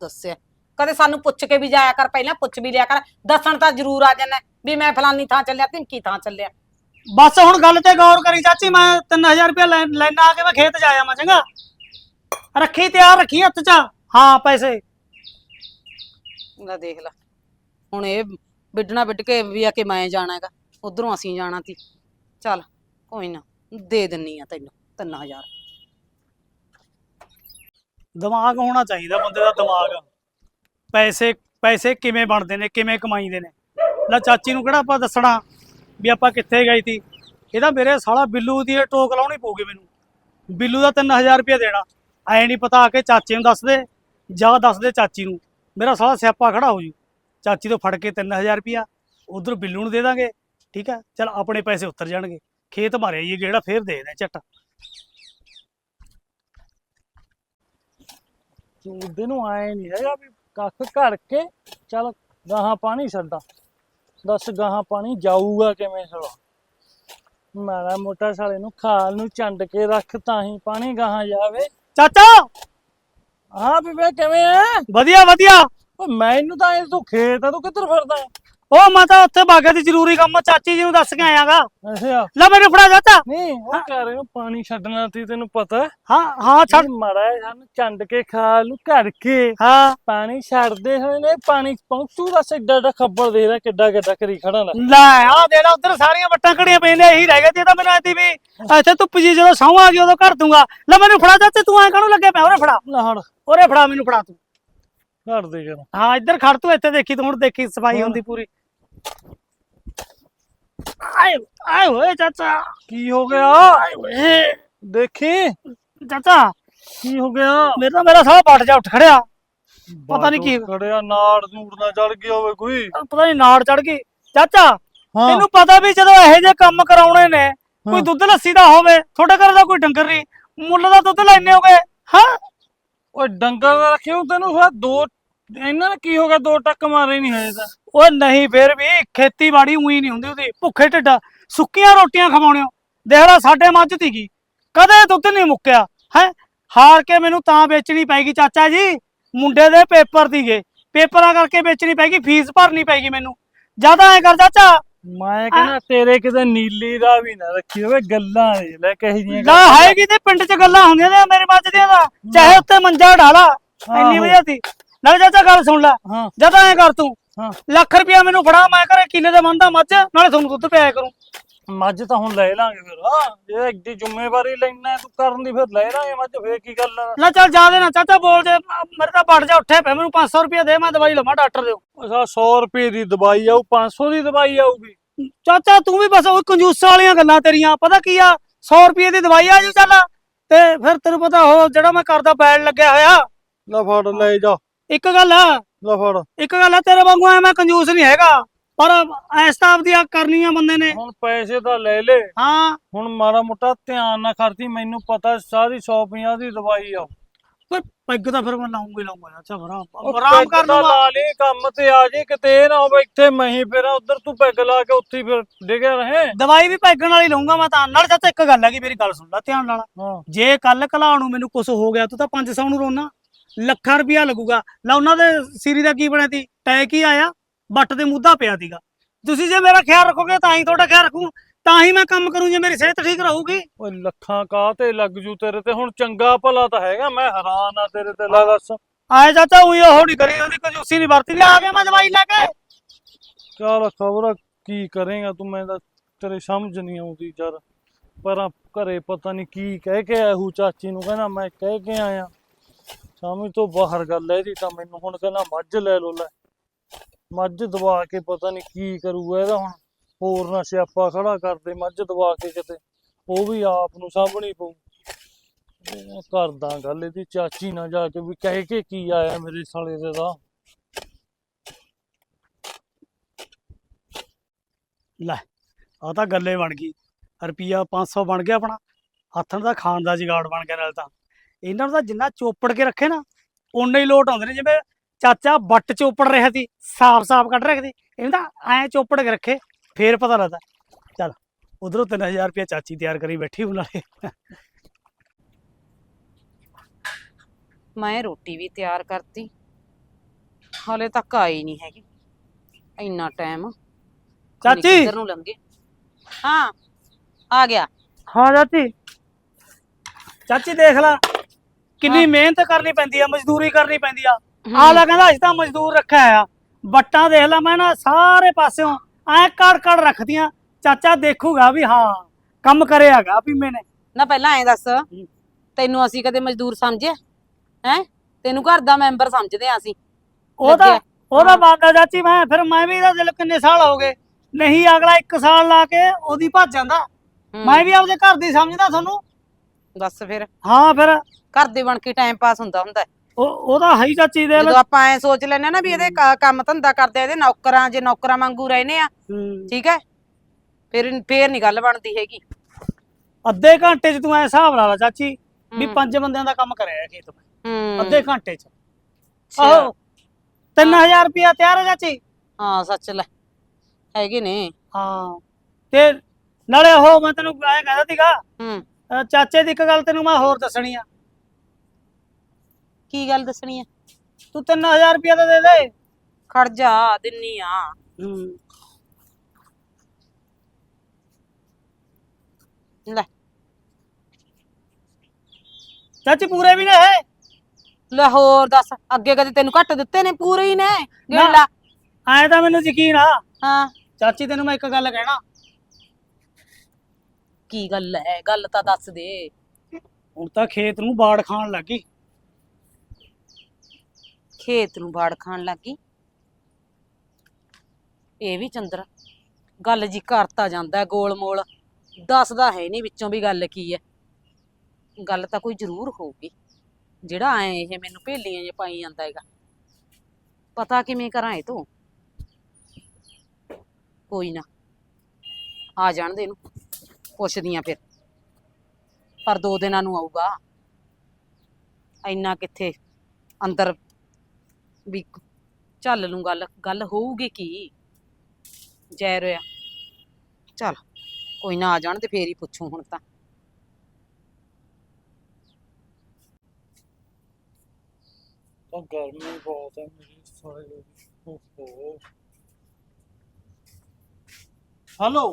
ਦੱਸਿਆ। ਕਦੇ ਸਾਨੂੰ ਪੁੱਛ ਕੇ ਵੀ ਜਾਇਆ ਕਰ ਪਹਿਲਾਂ ਪੁੱਛ ਵੀ ਲਿਆ ਕਰ। ਦੱਸਣ ਤਾਂ ਜ਼ਰੂਰ ਆ ਜਾਣਾ ਵੀ ਮੈਂ ਫਲਾਨੀ ਥਾਂ ਚੱਲਿਆ ਧਮਕੀ ਥਾਂ ਚੱਲਿਆ। ਬਸ ਹੁਣ ਗੱਲ ਤੇ ਗੌਰ ਕਰੀ ਚਾਚੀ ਮੈਂ 3000 ਰੁਪਏ ਲੈਣਾ ਆ ਕੇ ਮੈਂ ਖੇਤ ਜਾਇਆ ਮੈਂ ਚੰਗਾ? ਰੱਖੀ ਤਿਆਰ ਰੱਖੀ ਹੱਥ 'ਚ ਹਾਂ ਪੈਸੇ। ਲੈ ਦੇਖ ਲੈ ਹੁਣ ਇਹ ਵਿੱਢਣਾ ਵਿੱਢ ਕੇ ਵੀ ਆ ਕਿ ਮੈਂ ਜਾਣਾ ਹੈਗਾ ਉਧਰੋਂ ਅਸੀਂ ਜਾਣਾ ਤੀ। ਚੱਲ ਕੋਈ ਨਾ ਦੇ ਦਿੰਨੀ ਆ ਤੈਨੂੰ। 3000 ਦਿਮਾਗ ਹੋਣਾ ਚਾਹੀਦਾ ਬੰਦੇ ਦਾ ਦਿਮਾਗ। ਪੈਸੇ ਪੈਸੇ ਕਿਵੇਂ ਬਣਦੇ ਨੇ, ਕਿਵੇਂ ਕਮਾਈਦੇ ਨੇ। ਲੈ ਚਾਚੀ ਨੂੰ ਕਿਹੜਾ ਆਪਾਂ ਦੱਸਣਾ ਵੀ ਆਪਾਂ ਕਿੱਥੇ ਗਈ ਸੀ ਇਹਦਾ ਮੇਰੇ ਸਾਲਾ ਬਿੱਲੂ ਦੀ ਟੋਕ ਲਾਉਣੀ ਪਊਗੀ ਮੈਨੂੰ। ਬਿੱਲੂ ਦਾ 3000 ਰੁਪਏ ਦੇਣਾ। ਐ ਨਹੀਂ ਪਤਾ ਆ ਕੇ ਚਾਚੇ ਨੂੰ ਦੱਸ ਦੇ, ਜਾਂ ਦੱਸ ਦੇ ਚਾਚੀ ਨੂੰ। ਮੇਰਾ ਸਾਲਾ ਸਿਆਪਾ ਖੜਾ ਹੋ ਜੂ। ਚਾਚੀ ਤੋਂ ਫੜ ਕੇ 3000 ਰੁਪਿਆ ਉਧਰ ਬਿੱਲੂ ਨੂੰ ਦੇ ਦਾਂਗੇ। ਠੀਕ ਹੈ ਚਲ ਆਪਣੇ ਪੈਸੇ ਉਤਰ ਜਾਣਗੇ। ਖੇਤ ਮਾਰਿਆ ਜੀ, ਜਿਹੜਾ ਫੇਰ ਦੇ ਦੇ ਝੱਟ। ਚੂਦੇ ਨੂੰ ਆਏ ਨਹੀਂ ਹੈਗਾ ਵੀ ਕੱਖ ਘੜ ਕੇ ਚੱਲ ਗਾਹਾਂ ਪਾਣੀ ਛੱਡਾਂ। ਦੱਸ ਗਾਹਾਂ ਪਾਣੀ ਜਾਊਗਾ ਕਿਵੇਂ ਸਲਾ ਮਾੜਾ ਮੋਟਾ ਸਾਲੇ ਨੂੰ ਖਾਲ ਨੂੰ ਚੰਡ ਕੇ ਰੱਖ ਤਾਂ ਹੀ ਪਾਣੀ ਗਾਹਾਂ ਜਾਵੇ। ਚਾਚਾ! ਹਾਂ ਬੀਬੇ ਕਿਵੇਂ ਆ ਵਧੀਆ ਵਧੀਆ। ਓ ਮੈਨੂੰ ਤਾਂ ਇਹ ਤੂੰ ਖੇਤ ਆ ਤੂੰ ਕਿੱਧਰ ਫਿਰਦਾ ਉਹ ਮੈਂ ਤਾਂ ਉੱਥੇ ਬਾਗਾ ਦੀ ਜ਼ਰੂਰੀ ਕੰਮ ਚਾਚੀ ਜੀ ਨੂੰ ਦੱਸ ਕੇ ਆਇਆਗਾ। ਅੱਛਾ। ਲੈ ਮੈਨੂੰ ਫੜਾ ਚਾਚਾ ਨਹੀਂ ਉਹ ਕਹਿ ਰਹੇ ਹੋ ਪਾਣੀ ਛੱਡਣਾ ਸੀ ਤੈਨੂੰ ਪਤਾ। ਹਾਂ ਹਾਂ ਛੱਡ। ਵੀ ਮਾੜਾ ਸਾਨੂੰ ਚੰਡ ਕੇ ਖਾਲ ਨੂੰ ਘੜ ਕੇ ਹਾਂ। ਪਾਣੀ ਛੱਡਦੇ ਹੋਏ ਨੇ ਪਾਣੀ ਪਹੁੰਚੂ ਦਾ ਏਡਾ ਏਡਾ ਖੱਬਲ ਦੇ ਰਿਹਾ ਕਿੱਡਾ ਕਿੱਡਾ ਕਰੀ ਖੜਾ ਲੈ ਲੈ ਆ ਦੇ ਲੈ ਉਧਰ ਸਾਰੀਆਂ ਵੱਟਾਂ ਘੜੀਆਂ ਪੈਂਦੀਆਂ ਇਹੀ ਰਹਿ ਗਏ ਤੇ ਤਾਂ ਮੈਨੂੰ ਐਤੀ ਵੀ ਇੱਥੇ ਧੁੱਪ ਜੀ ਜਦੋਂ ਸੌਂ ਆ ਗਈ ਉਦੋਂ ਘੜ ਦੂੰਗਾ ਲੈ ਮੈਨੂੰ ਫੜਾ ਚਾਚੇ ਤੂੰ ਐ ਕਾਹਨੂੰ ਲੱਗਿਆ ਪਿਆ? ਉਰੇ ਫੜਾ। ਲਹੜ ਉਰੇ ਫੜਾ ਮੈਨੂੰ ਫੜਾ ਤੂੰ। ਘੜ ਦੇ ਜਰਾ ਹਾਂ ਇੱਧਰ ਖੜ ਤੂੰ ਇੱਥੇ ਦੇਖੀ ਤੂੰ ਹੁਣ ਦੇਖੀ ਸਫ਼ਾਈ ਹੁੰਦੀ ਪੂਰੀ। ਆਏ ਆਏ ਹੋਏ ਚਾਚਾ। ਕੀ ਹੋ ਗਿਆ? ਆਏ ਹੋਏ। ਦੇਖੀ। ਚਾਚਾ ਕੀ ਹੋ ਗਿਆ? ਮੇਰਾ ਮੇਰਾ ਸਾਲਾ ਪੱਟ ਜਾ ਉੱਠ ਖੜਿਆ। ਪਤਾ ਨੀ ਕੀ- ਕੜਿਆ ਨਾੜ ਨੂੜ ਨਾ ਚੜ ਗਿਆ ਹੋਵੇ ਕੋਈ। ਪਤਾ ਨਹੀਂ ਨਾੜ ਚੜ ਗਈ। ਚਾਚਾ ਹਾਂ। ਤੈਨੂੰ ਪਤਾ ਵੀ ਜਦੋਂ ਇਹੋ ਜਿਹੇ ਕੰਮ ਕਰਾਉਣੇ ਨੇ ਕੋਈ। ਦੁੱਧ ਲੱਸੀ ਦਾ ਹੋਵੇ ਤੁਹਾਡੇ ਘਰ ਦਾ ਕੋਈ ਡੰਗਰ ਨਹੀਂ ਮੁੱਲ ਦਾ ਦੁੱਧ ਲੈਣੇ ਹੋਗੇ ਹਾਂ। ਓਏ ਡੰਗਰ ਉਹ ਤੈਨੂੰ ਫਿਰ ਦੋ ਇਹਨਾਂ ਨੇ ਕੀ ਹੋ ਗਿਆ? ਦੋ ਟੱਕ ਮਾਰੇ ਨਹੀਂ ਹਜੇ ਤਾਂ। ਉਹ ਨਹੀਂ ਫੇਰ ਵੀ ਖੇਤੀਬਾੜੀ ਉਹੀ ਨਹੀਂ ਹੁੰਦੀ ਉਹਦੀ। ਭੁੱਖੇ ਢਿੱਡ ਸੁੱਕੀਆਂ ਰੋਟੀਆਂ ਖਵਾਉਣਿਓ ਦੇਖ ਲੈ ਸਾਡੇ ਮੱਝ ਤੀਗੀ ਕਦੇ ਦੁੱਧ ਨਹੀਂ ਮੁੱਕਿਆ ਹੈ? ਹਾਰ ਕੇ ਮੈਨੂੰ ਤਾਂ ਵੇਚਣੀ ਪੈਗੀ ਚਾਚਾ ਜੀ। ਮੁੰਡੇ ਦੇ ਪੇਪਰ ਤੀਗੇ ਪੇਪਰਾਂ ਕਰਕੇ ਵੇਚਣੀ ਪੈਗੀ ਫੀਸ ਭਰਨੀ ਪੈਗੀ ਮੈਨੂੰ। ਜ਼ਿਆਦਾ ਐ ਕਰ ਚਾਚਾ। ਮੈਂ ਕਹਿੰਦਾ ਤੇਰੇ ਕਿਤੇ ਨੀਲੀ ਦਾ ਵੀ ਨਾ ਰੱਖੀ ਹੋਵੇ ਗੱਲਾਂ ਨੇ ਲੈ ਕਹੀ ਜੀਆਂ ਨਾ ਹੈਗੀ ਤੇ ਪਿੰਡ 'ਚ ਗੱਲਾਂ ਹੁੰਦੀਆਂ ਨੇ ਮੇਰੇ ਮੱਝ ਦੀਆਂ ਦਾ। ਚਾਹੇ ਉੱਤੇ ਮੰਜਾ ਢਾਲਾ। ਇੰਨੀ। ਵਧੀਆ ਸੀ ਨਾਲੇ ਚਾਚਾ ਗੱਲ ਸੁਣ ਲੈ। ਹਾਂ। ਜਦ ਐ ਕਰ ਤੂੰ। ਹਾਂ। ਲੱਖ ਰੁਪਇਆ ਮੈਨੂੰ ਫੜਾ ਮੈਂ ਘਰੇ ਕਿੱਲੇ ਦੇ ਬੰਦਾ ਮੱਝ ਨਾਲੇ ਤੁਹਾਨੂੰ ਦੁੱਧ ਪਿਆਇਆ ਕਰੂੰ। ਮੱਝ ਤਾਂ ਹੁਣ ਲੈ ਲਾਂਗੇ ਫਿਰ। ਹਾਂ ਜੇ ਐਡੀ ਜ਼ਿੰਮੇਵਾਰੀ ਲੈਣਾ ਤੂੰ ਕਰਨ ਦੀ ਫਿਰ ਲੈ ਲਾਂਗੇ ਮੱਝ ਫੇਰ ਕੀ ਗੱਲ ਲੈ ਚੱਲ ਜਾ ਦੇ ਨਾ ਚਾਚਾ ਬੋਲ ਦੇ ਮੇਰੇ ਤਾਂ ਪੜ ਜਾ ਉੱਠੇ ਪਏ ਮੈਨੂੰ 500 ਰੁਪਏ ਦੇ ਮੈਂ ਦਵਾਈ ਲਵਾਂ ਡਾਕਟਰ ਦੇ ਅੱਛਾ 100 ਰੁਪਏ ਦੀ ਦਵਾਈ ਆਊ 500 ਦੀ ਦਵਾਈ ਆਊਗੀ। ਚਾਚਾ ਤੂੰ ਵੀ ਬਸ ਉਹ ਕੰਜੂਸਾਂ ਵਾਲੀਆਂ ਗੱਲਾਂ ਤੇਰੀਆਂ ਪਤਾ ਕੀ ਆ? 100 ਰੁਪਏ ਦੀ ਦਵਾਈ ਆ ਜੀ ਚੱਲ। ਤੇ ਫਿਰ ਤੈਨੂੰ ਪਤਾ ਉਹ ਜਿਹੜਾ ਮੈਂ ਕਰਦਾ ਬੈਡ ਲੱਗਿਆ ਹੋਇਆ। ਲੈ ਫੜ ਲੈ ਜਾ। ਇੱਕ ਗੱਲ ਆ। ਲੈ ਫੜ। ਇੱਕ ਗੱਲ ਆ ਤੇਰੇ ਵਾਂਗੂ ਐ ਮੈਂ ਕੰਜੂਸ ਨਹੀਂ ਹੈਗਾ ਪਰ ਐਸ ਤਾਂ ਆਪਦੀਆਂ ਕਰਨੀਆਂ ਬੰਦੇ ਨੇ। ਹੁਣ ਪੈਸੇ ਤਾਂ ਲੈ ਲੈ। ਹਾਂ। ਹੁਣ ਮਾੜਾ ਮੋਟਾ ਧਿਆਨ ਨਾਲ ਖਰਚੀ ਮੈਨੂੰ ਪਤਾ ਸਾਰੀ 150 ਦੀ ਦਵਾਈ ਆ। ਪਰ ਪੈਗ ਤਾਂ ਫਿਰ ਮੈਂ ਲਾਉਂਗਾ ਲਾਉਂਗਾ ਫਿਰ ਉਹ ਆਰਾਮ ਕਰ ਲੂੰਗਾ ਲਾ ਲਈ ਕੰਮ ਤੇ ਆ ਜੀ ਕਿਤੇ ਇਹ ਨਾ ਹੋਵੇ ਇੱਥੇ ਮੈਂ ਹੀ ਫਿਰ ਉਧਰ ਤੂੰ ਪੈਗ ਲਾ ਕੇ ਉੱਥੇ ਫਿਰ ਡਿੱਗਿਆ ਰਹੇ। ਦਵਾਈ ਵੀ ਪੈਗਣ ਵਾਲੀ ਲਊਂਗਾ ਮੈਂ ਤਾਂ। ਨਾਲ ਚਾਚਾ ਇੱਕ ਗੱਲ ਹੈਗੀ ਮੇਰੀ ਗੱਲ ਸੁਣ ਲੈ ਧਿਆਨ ਨਾਲ। ਜੇ ਕੱਲ ਕਲਾ ਨੂੰ ਮੈਨੂੰ ਕੁਝ ਹੋ ਗਿਆ ਤੂੰ ਤਾਂ 500 ਨੂੰ ਰੋਣਾ। ਲੱਖਾਂ ਰੁਪਇਆ ਲੱਗੂਗਾ। ਲੈ ਉਹਨਾਂ ਦੇ ਸੀਰੀ ਦਾ ਕੀ ਬਣਿਆ ਤੀ ਟੈਕ ਹੀ ਆਇਆ? ਬੱਟ ਦੇ ਮੁੱਦਾ ਪਿਆ ਤੀਗਾ ਤੁਸੀਂ ਜੇ ਮੇਰਾ ਖਿਆਲ ਰੱਖੋਗੇ ਤਾਂ ਹੀ ਤੁਹਾਡਾ ਖਿਆਲ ਰੱਖੂ। ਤਾਂ ਹੀ ਮੈਂ ਕੰਮ ਕਰੂੰ ਜੇ ਮੇਰੀ ਸਿਹਤ ਠੀਕ ਰਹੂਗੀ। ਓਏ ਲੱਖਾਂ ਕਾਹ ਤੇ ਲੱਗ ਜੂ ਤੇਰੇ ਤੇ। ਹੁਣ ਚੰਗਾ ਭਲਾ ਤਾਂ ਹੈਗਾ ਮੈਂ ਹੈਰਾਨ ਆ ਤੇਰੇ ਤੇ ਲੈ ਦੱਸ। ਆਏ ਚਾਚਾ ਉਹੀ ਉਹ ਨਹੀਂ ਕਰੀ ਉਹਦੀ ਕੰਜੂਸੀ ਨਹੀਂ ਵਰਤੀ। ਆ ਗਿਆ ਮੈਂ ਦਵਾਈ ਲੈ ਕੇ। ਚੱਲ ਖਬਰ ਕੀ ਕਰੇਗਾ ਤੂੰ? ਮੈਂ ਤਾਂ ਤੇਰੇ ਸਮਝ ਨਹੀਂ ਆਉਂਦੀ ਯਾਰ। ਪਰ ਘਰੇ ਪਤਾ ਨਹੀਂ ਕੀ ਕਹਿ ਕੇ ਆਇਆ ਹੂ ਚਾਚੀ ਨੂੰ। ਕਹਿੰਦਾ ਮੈਂ ਕਹਿ ਕੇ ਆਇਆ। ਸਮਝ ਤੋਂ ਬਾਹਰ ਗੱਲ ਹੈ ਇਹਦੀ ਤਾਂ ਮੈਨੂੰ ਹੁਣ ਕਹਿੰਦਾ ਮੱਝ ਲੈ ਲੋ ਲੈ। ਮੱਝ ਦਵਾ ਕੇ ਪਤਾ ਨਹੀਂ ਕੀ ਕਰੂਗਾ ਇਹਦਾ ਹੁਣ। ਹੋਰ ਨਾ ਸਿਆਪਾ ਖੜਾ ਕਰਦੇ ਮੱਝ ਦਵਾ ਕੇ ਕਿਤੇ। ਉਹ ਵੀ ਆਪ ਨੂੰ ਸਾਂਭਣੀ ਪਊ। ਕਰਦਾ ਗੱਲ ਇਹਦੀ, ਚਾਚੀ ਨਾਲ ਜਾ ਕੇ ਵੀ ਕਹਿ ਕੇ ਕੀ ਆਇਆ ਮੇਰੇ ਸਾਲੇ ਦੇ ਦਾ। ਲੈ ਆ ਤਾਂ ਗੱਲੇ ਬਣ ਗਈ। ਰੁਪਿਆ 500 ਬਣ ਗਿਆ ਆਪਣਾ। ਹੱਥਾਂ ਦਾ ਖਾਣ ਦਾ ਜੁਗਾੜ ਬਣ ਗਿਆ ਨਾਲ ਤਾਂ। ਇਹਨਾਂ ਨੂੰ ਤਾਂ ਜਿੰਨਾ ਚੋਪੜ ਕੇ ਰੱਖੇ ਨਾ ਓਨੇ ਹੀ ਲੋਟ ਆਉਂਦੇ ਨੇ ਜਿਵੇਂ ਚਾਚਾ ਬੱਟ ਚੋਪੜ ਰਿਹਾ ਸੀ ਸਾਫ਼-ਸਾਫ਼ ਕੱਢ ਰਿਹਾ ਸੀ ਇਹਨੂੰ ਤਾਂ ਐ ਚੋਪੜ ਕੇ ਰੱਖੇ ਫੇਰ ਪਤਾ ਲੱਗਦਾ। ਚੱਲ ਉਧਰੋਂ 3000 ਰੁਪਇਆ ਚਾਚੀ ਤਿਆਰ ਕਰੀ ਬੈਠੀ ਉਹਨਾਂ ਨੇ ਮੈਂ ਰੋਟੀ ਵੀ ਤਿਆਰ ਕਰਤੀ। ਹਾਲੇ ਤੱਕ ਆਈ ਨਹੀਂ ਹੈਗੀ। ਇੰਨਾ ਟਾਈਮ। ਚਾਚੀ! ਕਿੱਧਰ ਨੂੰ ਲੰਘੇ? ਹਾਂ ਆ ਗਿਆ। ਹਾਂ ਚਾਚੀ। ਚਾਚੀ ਦੇਖ ਲੈ। ਕਿੰਨੀ ਮਿਹਨਤ ਕਰਨੀ ਪੈਂਦੀ ਆ ਮਜ਼ਦੂਰੀ ਕਰਨੀ ਪੈਂਦੀ ਆ। ਆ ਲੈ ਕਹਿੰਦਾ ਅਸੀਂ ਤਾਂ ਮਜ਼ਦੂਰ ਰੱਖਿਆ ਆ। ਬੱਟਾਂ ਦੇਖ ਲੈ ਮੈਂ ਨਾ ਸਾਰੇ ਪਾਸਿਓਂ ਐ ਕੜ ਕੜ ਰੱਖਦੀਆਂ। ਚਾਚਾ ਦੇਖੂਗਾ ਵੀ ਹਾਂ ਕੰਮ ਕਰਿਆਗਾ ਵੀ ਮੈਨੇ। ਨਾ ਪਹਿਲਾਂ ਐਂ ਦੱਸ। ਤੈਨੂੰ ਅਸੀਂ ਕਦੇ ਮਜ਼ਦੂਰ ਸਮਝਿਆ? ਹੈ? ਤੈਨੂੰ ਘਰ ਦਾ ਮੈਂਬਰ ਸਮਝਦੇ ਆ ਅਸੀਂ। ਉਹਦਾ। ਉਹਦਾ ਬਾਦਾ ਚਾਚੀ ਮੈਂ ਫਿਰ ਮੈਂ ਵੀ ਇਹਦਾ ਦਿਲ ਕਿੰਨੇ ਸਾਲ ਹੋ ਗਏ। ਨਹੀਂ ਅਗਲਾ 1 ਸਾਲ ਲਾ ਕੇ ਉਹਦੀ ਭੱਜ ਜਾਂਦਾ। ਮੈਂ ਵੀ ਆਪਦੇ ਘਰ ਦੀ ਸਮਝਦਾ ਤੁਹਾਨੂੰ। ਦੱਸ ਫਿਰ। ਹਾਂ ਫਿਰ ਘਰ ਦੇ ਬਣ ਕੇ ਟਾਈਮ ਪਾਸ ਹੁੰਦਾ ਹੁੰਦਾ ਹੈ। ਉਹ ਉਹਦਾ ਹੈ ਹੀ ਚਾਚੀ ਦੇ ਜਦੋਂ ਆਪਾਂ ਐ ਸੋਚ ਲੈਨੇ ਨਾ ਵੀ ਇਹਦੇ ਕ- ਕੰਮ ਧੰਦਾ ਕਰਦੇ ਆ, ਇਹਦੇ ਨੌਕਰਾਂ ਜੇ ਨੌਕਰਾਂ ਵਾਂਗੂ ਰਹਿਨੇ ਆ ਠੀਕ ਹੈ? ਫਿਰ ਫੇਰ ਨਹੀਂ ਗੱਲ ਬਣਦੀ ਹੈਗੀ। ਅੱਧੇ ਘੰਟੇ 'ਚ ਤੂੰ ਐ ਹਿਸਾਬ ਲਾ ਲਾ ਚਾਚੀ ਵੀ ਹੂੰ, ਪੰਜ ਬੰਦਿਆਂ ਦਾ ਕੰਮ ਕਰਿਆ ਖੇਤ ਮੈਂ। ਹੂੰ, ਅੱਧੇ ਘੰਟੇ 'ਚ। ਅੱਛਾ। ਆਹੋ। 3000 ਰੁਪਿਆ ਤਿਆਰ ਹੈ ਚਾਚੀ? ਹਾਂ ਸੱਚ ਲੈ। ਹੈਗੇ ਨੇ। ਹਾਂ। ਤੇ ਨਾਲੇ ਉਹ ਮੈਂ ਤੈਨੂੰ ਐ ਕਹਿੰਦਾ ਸੀਗਾ ਹੂੰ। ਅ, ਚਾਚੇ ਦੀ ਇੱਕ ਗੱਲ ਤੈਨੂੰ ਮੈਂ ਹੋਰ ਦੱਸਣੀ ਆ। ਕੀ ਗੱਲ ਦੱਸਣੀ ਆ? ਤੂੰ 3000 ਰੁਪਿਆ ਤਾਂ ਦੇ ਦੇ। ਖੜ ਜਾ ਦਿੰਨੀ ਆ। ਲੈ। ਚਾਚੀ ਪੂਰੇ ਵੀ ਨੇ ਹੈ ਲੈ ਹੋਰ ਦੱਸ ਅੱਗੇ ਕਦੇ ਤੈਨੂੰ ਘੱਟ ਦਿੱਤੇ ਨੇ ਪੂਰੇ ਹੀ ਨੇ? ਨਾ। ਗਿਣ ਲਾ। ਐ ਤਾਂ ਮੈਨੂੰ ਯਕੀਨ ਆ। ਹਾਂ। ਚਾਚੀ ਤੈਨੂੰ ਮੈਂ ਇੱਕ ਗੱਲ ਕਹਿਣਾ। ਕੀ ਗੱਲ ਹੈ ਗੱਲ ਤਾਂ ਦੱਸ ਦੇ। ਹੁਣ ਤਾਂ ਖੇਤ ਨੂੰ ਬਾੜ ਖਾਣ ਲੱਗੀ। ਖੇਤ ਨੂੰ ਬਾੜ ਖਾਣ ਲੱਗੀ। ਇਹ ਵੀ ਚੰਦਰ, ਗੱਲ ਜੀ ਕਰਤਾ ਜਾਂਦਾ ਗੋਲ ਮੋਲ ਦੱਸਦਾ ਹੈ ਨਹੀਂ ਵਿੱਚੋਂ ਵੀ ਗੱਲ ਕੀ ਹੈ। ਗੱਲ ਤਾਂ ਕੋਈ ਜ਼ਰੂਰ ਹੋਊਗੀ। ਜਿਹੜਾ ਐ ਇਹ ਮੈਨੂੰ ਭੇਲੀਆਂ ਜੇ ਪਾਈ ਜਾਂਦਾ ਹੈਗਾ। ਪਤਾ ਕਿਵੇਂ ਕਰਾਂ ਇਹ ਤੂੰ? ਕੋਈ ਨਾ, ਆ ਜਾਣ ਦੇ ਇਹਨੂੰ ਪੁੱਛਦੀਆਂ ਫਿਰ। ਪਰ ਦੋ ਦਿਨਾਂ ਨੂੰ ਆਊਗਾ। ਇੰਨਾ ਕਿੱਥੇ ਅੰਦਰ ਵੀ ਚੱਲ ਲੂੰ ਗੱਲ ਗੱਲ ਹੋਊਗੀ ਕੀ? ਜੈ ਰਿਆ ਚੱਲ ਕੋਈ ਨਾ ਆ ਜਾਣ ਤੇ ਫੇਰ ਹੀ ਪੁੱਛੂ ਹੁਣ ਤਾਂ। ਤਾਂ ਗਰਮੀ ਬਹੁਤ ਹੈ ਮੇਰੀ ਦੀ ਓਹੋ ਹੈਲੋ।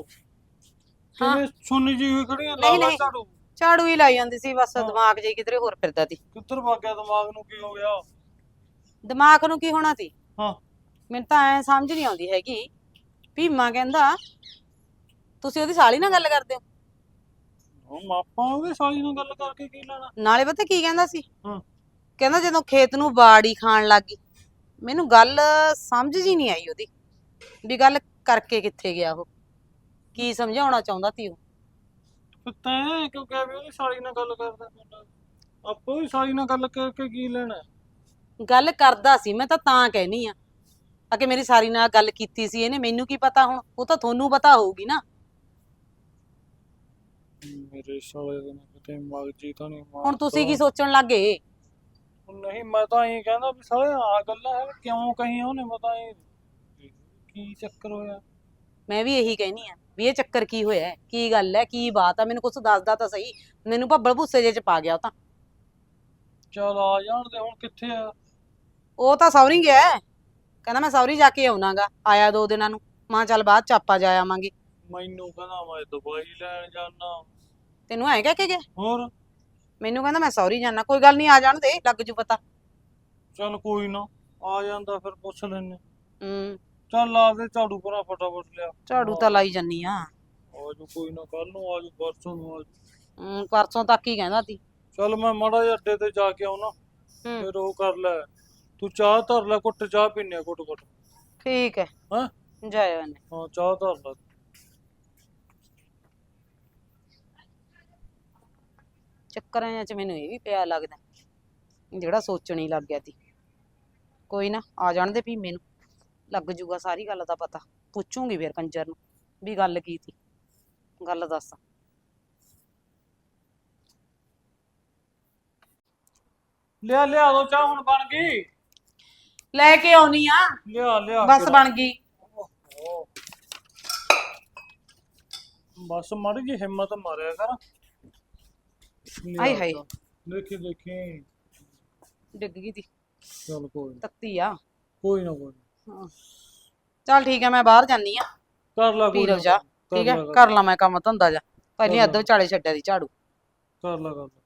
ਕਿਵੇਂ ਸੁਣੀ ਜੀ ਹੋਈ ਖੜੀਆਂ ਨਹੀਂ, ਲਾ ਨਹੀਂ। ਝਾੜੂ। ਝਾੜੂ ਹੀ ਲਾਈ ਜਾਂਦੀ ਸੀ ਬਸ ਹਾਂ। ਦਿਮਾਗ ਜੇ ਕਿਧਰੇ ਹੋਰ ਫਿਰਦਾ ਸੀ। ਕਿੱਧਰ ਭੱਗ ਗਿਆ ਦਿਮਾਗ ਨੂੰ ਕੀ ਹੋ ਗਿਆ? ਦਿਮਾਗ ਨੂੰ ਕੀ ਹੋਣਾ ਸੀ? ਹਾਂ। ਮੈਨੂੰ ਤਾਂ ਐ ਸਮਝ ਨਹੀਂ ਆਉਂਦੀ ਹੈਗੀ। ਭੀਮਾ ਕਹਿੰਦਾ ਤੁਸੀਂ ਉਹਦੀ ਸਾਲੀ ਨਾਲ ਗੱਲ ਕਰਦੇ ਹੋ? ਉਹ ਮਾਪਾ ਉਹਦੇ ਸਾਲੀ ਨਾਲ ਗੱਲ ਕਰਕੇ ਕੀ ਲੈਣਾ? ਨਾਲੇ ਪਤਾ ਕੀ ਕਹਿੰਦਾ ਸੀ? ਹਾਂ। ਕਹਿੰਦਾ ਜਦੋਂ ਖੇਤ ਨੂੰ ਬਾੜੀ ਖਾਣ ਲੱਗ ਗਈ ਮੈਨੂੰ ਗੱਲ ਸਮਝ ਜੀ ਨਹੀਂ ਆਈ ਉਹਦੀ ਵੀ ਗੱਲ ਕਰਕੇ ਕਿੱਥੇ ਗਿਆ ਉਹ? ਕੀ ਸਮਝਾਉਣਾ ਚਾਹੁੰਦਾ ਸੀ ਉਹ? ਤੈਂ ਕਿਉਂ ਕਿਹਾ ਵੀ ਉਹਦੀ ਸਾਲੀ ਨਾਲ ਗੱਲ ਕਰਦਾ ਆਪੋ ਹੀ ਸਾਲੀ ਨਾਲ ਗੱਲ ਕਰਕੇ ਕੀ ਲੈਣਾ? ਗੱਲ ਕਰਦਾ ਸੀ ਮੈਂ ਤਾਂ ਤਾਂ ਕਹਿਨੀ ਆ। ਆ ਕਿ ਮੇਰੀ ਸਾਰੀ ਨਾਲ ਗੱਲ ਕੀਤੀ ਸੀ ਇਹਨੇ ਮੈਨੂੰ ਕੀ ਪਤਾ ਹੁਣ? ਉਹ ਤਾਂ ਤੁਹਾਨੂੰ ਪਤਾ ਹੋਊਗੀ ਨਾ। ਮੇਰੇ ਸਾਲੇ ਦੇ ਨਾਲ ਕਿਤੇ ਮਗਜੀ ਤਾਂ ਨਹੀਂ ਮਾਰ ਹੁਣ ਤੁਸੀਂ ਕੀ ਸੋਚਣ ਲੱਗੇ ਨਹੀਂ ਮੈਂ ਤਾਂ ਇਹ ਕਹਿੰਦਾ ਵੀ ਸਾਲੇ ਆ ਗੱਲਾਂ ਹੈ ਕਿਉਂ ਕਹੀ ਉਹਨੇ? ਮੈਂ ਤਾਂ ਇਹ ਕੀ ਚੱਕਰ ਹੋਇਆ? ਮੈਂ ਵੀ ਇਹੀ ਕਹਿਨੀ ਆ ਵੀ ਇਹ ਚੱਕਰ ਕੀ ਹੋਇਆ? ਹੈ? ਕੀ ਗੱਲ ਹੈ? ਕੀ ਬਾਤ ਆ? ਮੈਨੂੰ ਕੁਝ ਦੱਸਦਾ ਤਾਂ ਸਹੀ। ਮੈਨੂੰ ਭੱਬਲ ਭੁੱਸੇ ਜੇ ਚ ਪਾ ਗਿਆ ਉਹ ਤਾਂ। ਚਲ ਆ ਜਾਣ ਦੇ ਹੁਣ ਕਿੱਥੇ ਆ? ਉਹ ਤਾਂ ਸੌਰੀ ਗਿਆ ਹੈ। ਕਹਿੰਦਾ ਮੈਂ ਸੌਰੀ ਜਾ ਕੇ ਆਉਣਾਗਾ ਆਇਆ ਦੋ ਦਿਨਾਂ ਨੂੰ। ਮਾਂ ਚੱਲ ਬਾਅਦ ਚ ਆਪਾਂ ਜਾ ਆਵਾਂਗੇ। ਮੈਨੂੰ ਕਹਿੰਦਾ ਮੈਂ ਦਵਾਈ ਲੈਣ ਜਾਣਾ ਤੈਨੂੰ ਐਂ ਕਹਿ ਕੇ ਗਿਆ? ਹੋਰ? ਮੈਨੂੰ ਕਹਿੰਦਾ ਮੈਂ ਸੌਰੀ ਜਾਣਾ ਕੋਈ ਗੱਲ ਨਹੀਂ ਆ ਜਾਣ ਦੇ ਲੱਗ ਜੂ ਪਤਾ। ਚਲ ਕੋਈ ਨਾ ਆ ਜਾਂਦਾ ਫਿਰ ਪੁੱਛ ਲੈਨੇ। ਹੂੰ। ਚੱਲ ਲਾ ਦੇ ਝਾੜੂ ਪਰਾ ਫਟਾਫਟ ਲਿਆ। ਝਾੜੂ ਤਾਂ ਲਾਈ ਜੰਨੀ ਆ। ਆਜੂ ਕੋਈ ਨਾ ਕੱਲ ਨੂੰ ਆਜੂ ਪਰਸੋਂ ਨੂੰ ਆਜੂ। ਹੂੰ, ਪਰਸੋਂ ਤੱਕ ਹੀ ਕਹਿੰਦਾ ਸੀ ਚੱਲ ਮੈਂ ਮਾੜਾ ਜਿਹਾ ਅੱਡੇ ਤੇ ਜਾ ਕੇ ਆਉਣਾ ਹੂੰ। ਫਿਰ ਉਹ ਕਰ ਲੈ। ਤੂੰ ਚਾਹ ਧਰ ਲੈ ਕੁੱਟ ਚਾਹ ਪੀਨੇ ਕੁੱਟ ਕੁੱਟ ਠੀਕ ਹੈ। ਹਾਂ? ਜਾਇਓ ਨੇ ਹਾਂ ਚਾਹ ਧਰ ਲੈ। ਚੱਕਰਾਂ ਚ ਮੈਨੂੰ ਇਹ ਵੀ ਪਿਆ ਲੱਗਦਾ ਜਿਹੜਾ ਸੋਚਣ ਹੀ ਲੱਗ ਗਿਆ ਸੀ। ਕੋਈ ਨਾ ਆ ਜਾਣ ਦੇ ਵੀ ਮੈਨੂੰ ਲੱਗ ਜੂਗਾ ਸਾਰੀ ਗੱਲ ਦਾ ਪਤਾ। ਪੁੱਛੂੰਗੀ ਫਿਰ ਕੰਜਰ ਨੂੰ ਵੀ ਗੱਲ ਕੀ ਸੀ। ਗੱਲ ਦੱਸ। ਲਿਆ ਲਿਆ ਦੋ ਚਾਹ ਹੁਣ ਬਣ ਗਈ। ਲੈ ਕੇ ਆਉਣੀ ਆ। ਲਿਆ ਲਿਆ ਬਸ। ਬਣ ਗਈ। ਬਸ ਮਾੜੀ ਜੀ ਹਿੰਮਤ ਮਾਰਿਆ ਕਰ। ਲਿਆ ਆਏ ਹਾਏ। ਦੇਖੀ ਦੇਖੀ। ਡਿੱਗ ਗਈ ਦੀ ਚਲ ਕੋਈ ਨਾ। ਤੱਤੀ ਆ। ਕੋਈ ਨਾ ਕੋਈ ਨਾ। ਹਾਂ। ਚੱਲ ਠੀਕ ਹੈ ਮੈਂ ਬਾਹਰ ਜਾਨੀ ਆ। ਕਰ ਲੈ ਪੀ ਕੋਈ ਲਓ ਨਾ ਜਾ। ਕਰ ਠੀਕ ਹੈ ਲੈ, ਕਰ ਲਾ ਮੈਂ ਕੰਮ ਧੰਦਾ ਜਾ। ਪਹਿਲੀ ਅੱਧ। ਵਿਚਾਲੇ ਛੱਡਿਆ ਦੀ ਝਾੜੂ। ਕਰ ਲੈ ਕਰ ਲੈ।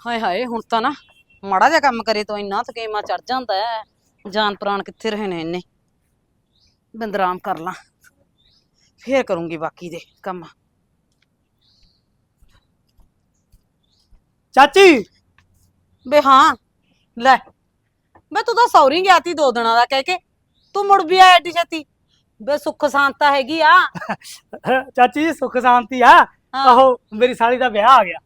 ਹਾਏ ਹਾਏ ਹੁਣ ਤਾਂ ਨਾ ਮਾੜਾ ਜਿਹਾ ਕੰਮ ਕਰੇ ਤਾਂ ਇੰਨਾ ਥਕੇਮਾ ਚੜ ਜਾਂਦਾ ਹੈ। ਜਾਨ ਪ੍ਰਾਣ ਕਿੱਥੇ ਰਹੇ ਨੇ ਇੰਨੇ ਬੰਦਰਾਮ ਕਰ ਲਾਂ। ਫੇਰ ਕਰੂੰਗੀ ਬਾਕੀ ਦੇ ਕੰਮ। ਚਾਚੀ! ਬੇ ਹਾਂ ਲੈ। ਮੈਂ ਤੂੰ ਤਾਂ ਸੌਰੀ ਗਿਆ ਤੀ ਦੋ ਦਿਨਾਂ ਦਾ ਕਹਿ ਕੇ। ਤੂੰ ਮੁੜ ਵੀ ਆਇਆ ਏਡੀ ਛੇਤੀ। ਬੇ ਸੁੱਖ ਸ਼ਾਂਤਾ ਹੈਗੀ ਆ। ਚਾਚੀ ਸੁੱਖ ਸ਼ਾਂਤੀ ਆ। ਆਹੋ ਮੇਰੀ ਸਾਲੀ ਦਾ ਵਿਆਹ ਆ ਗਿਆ।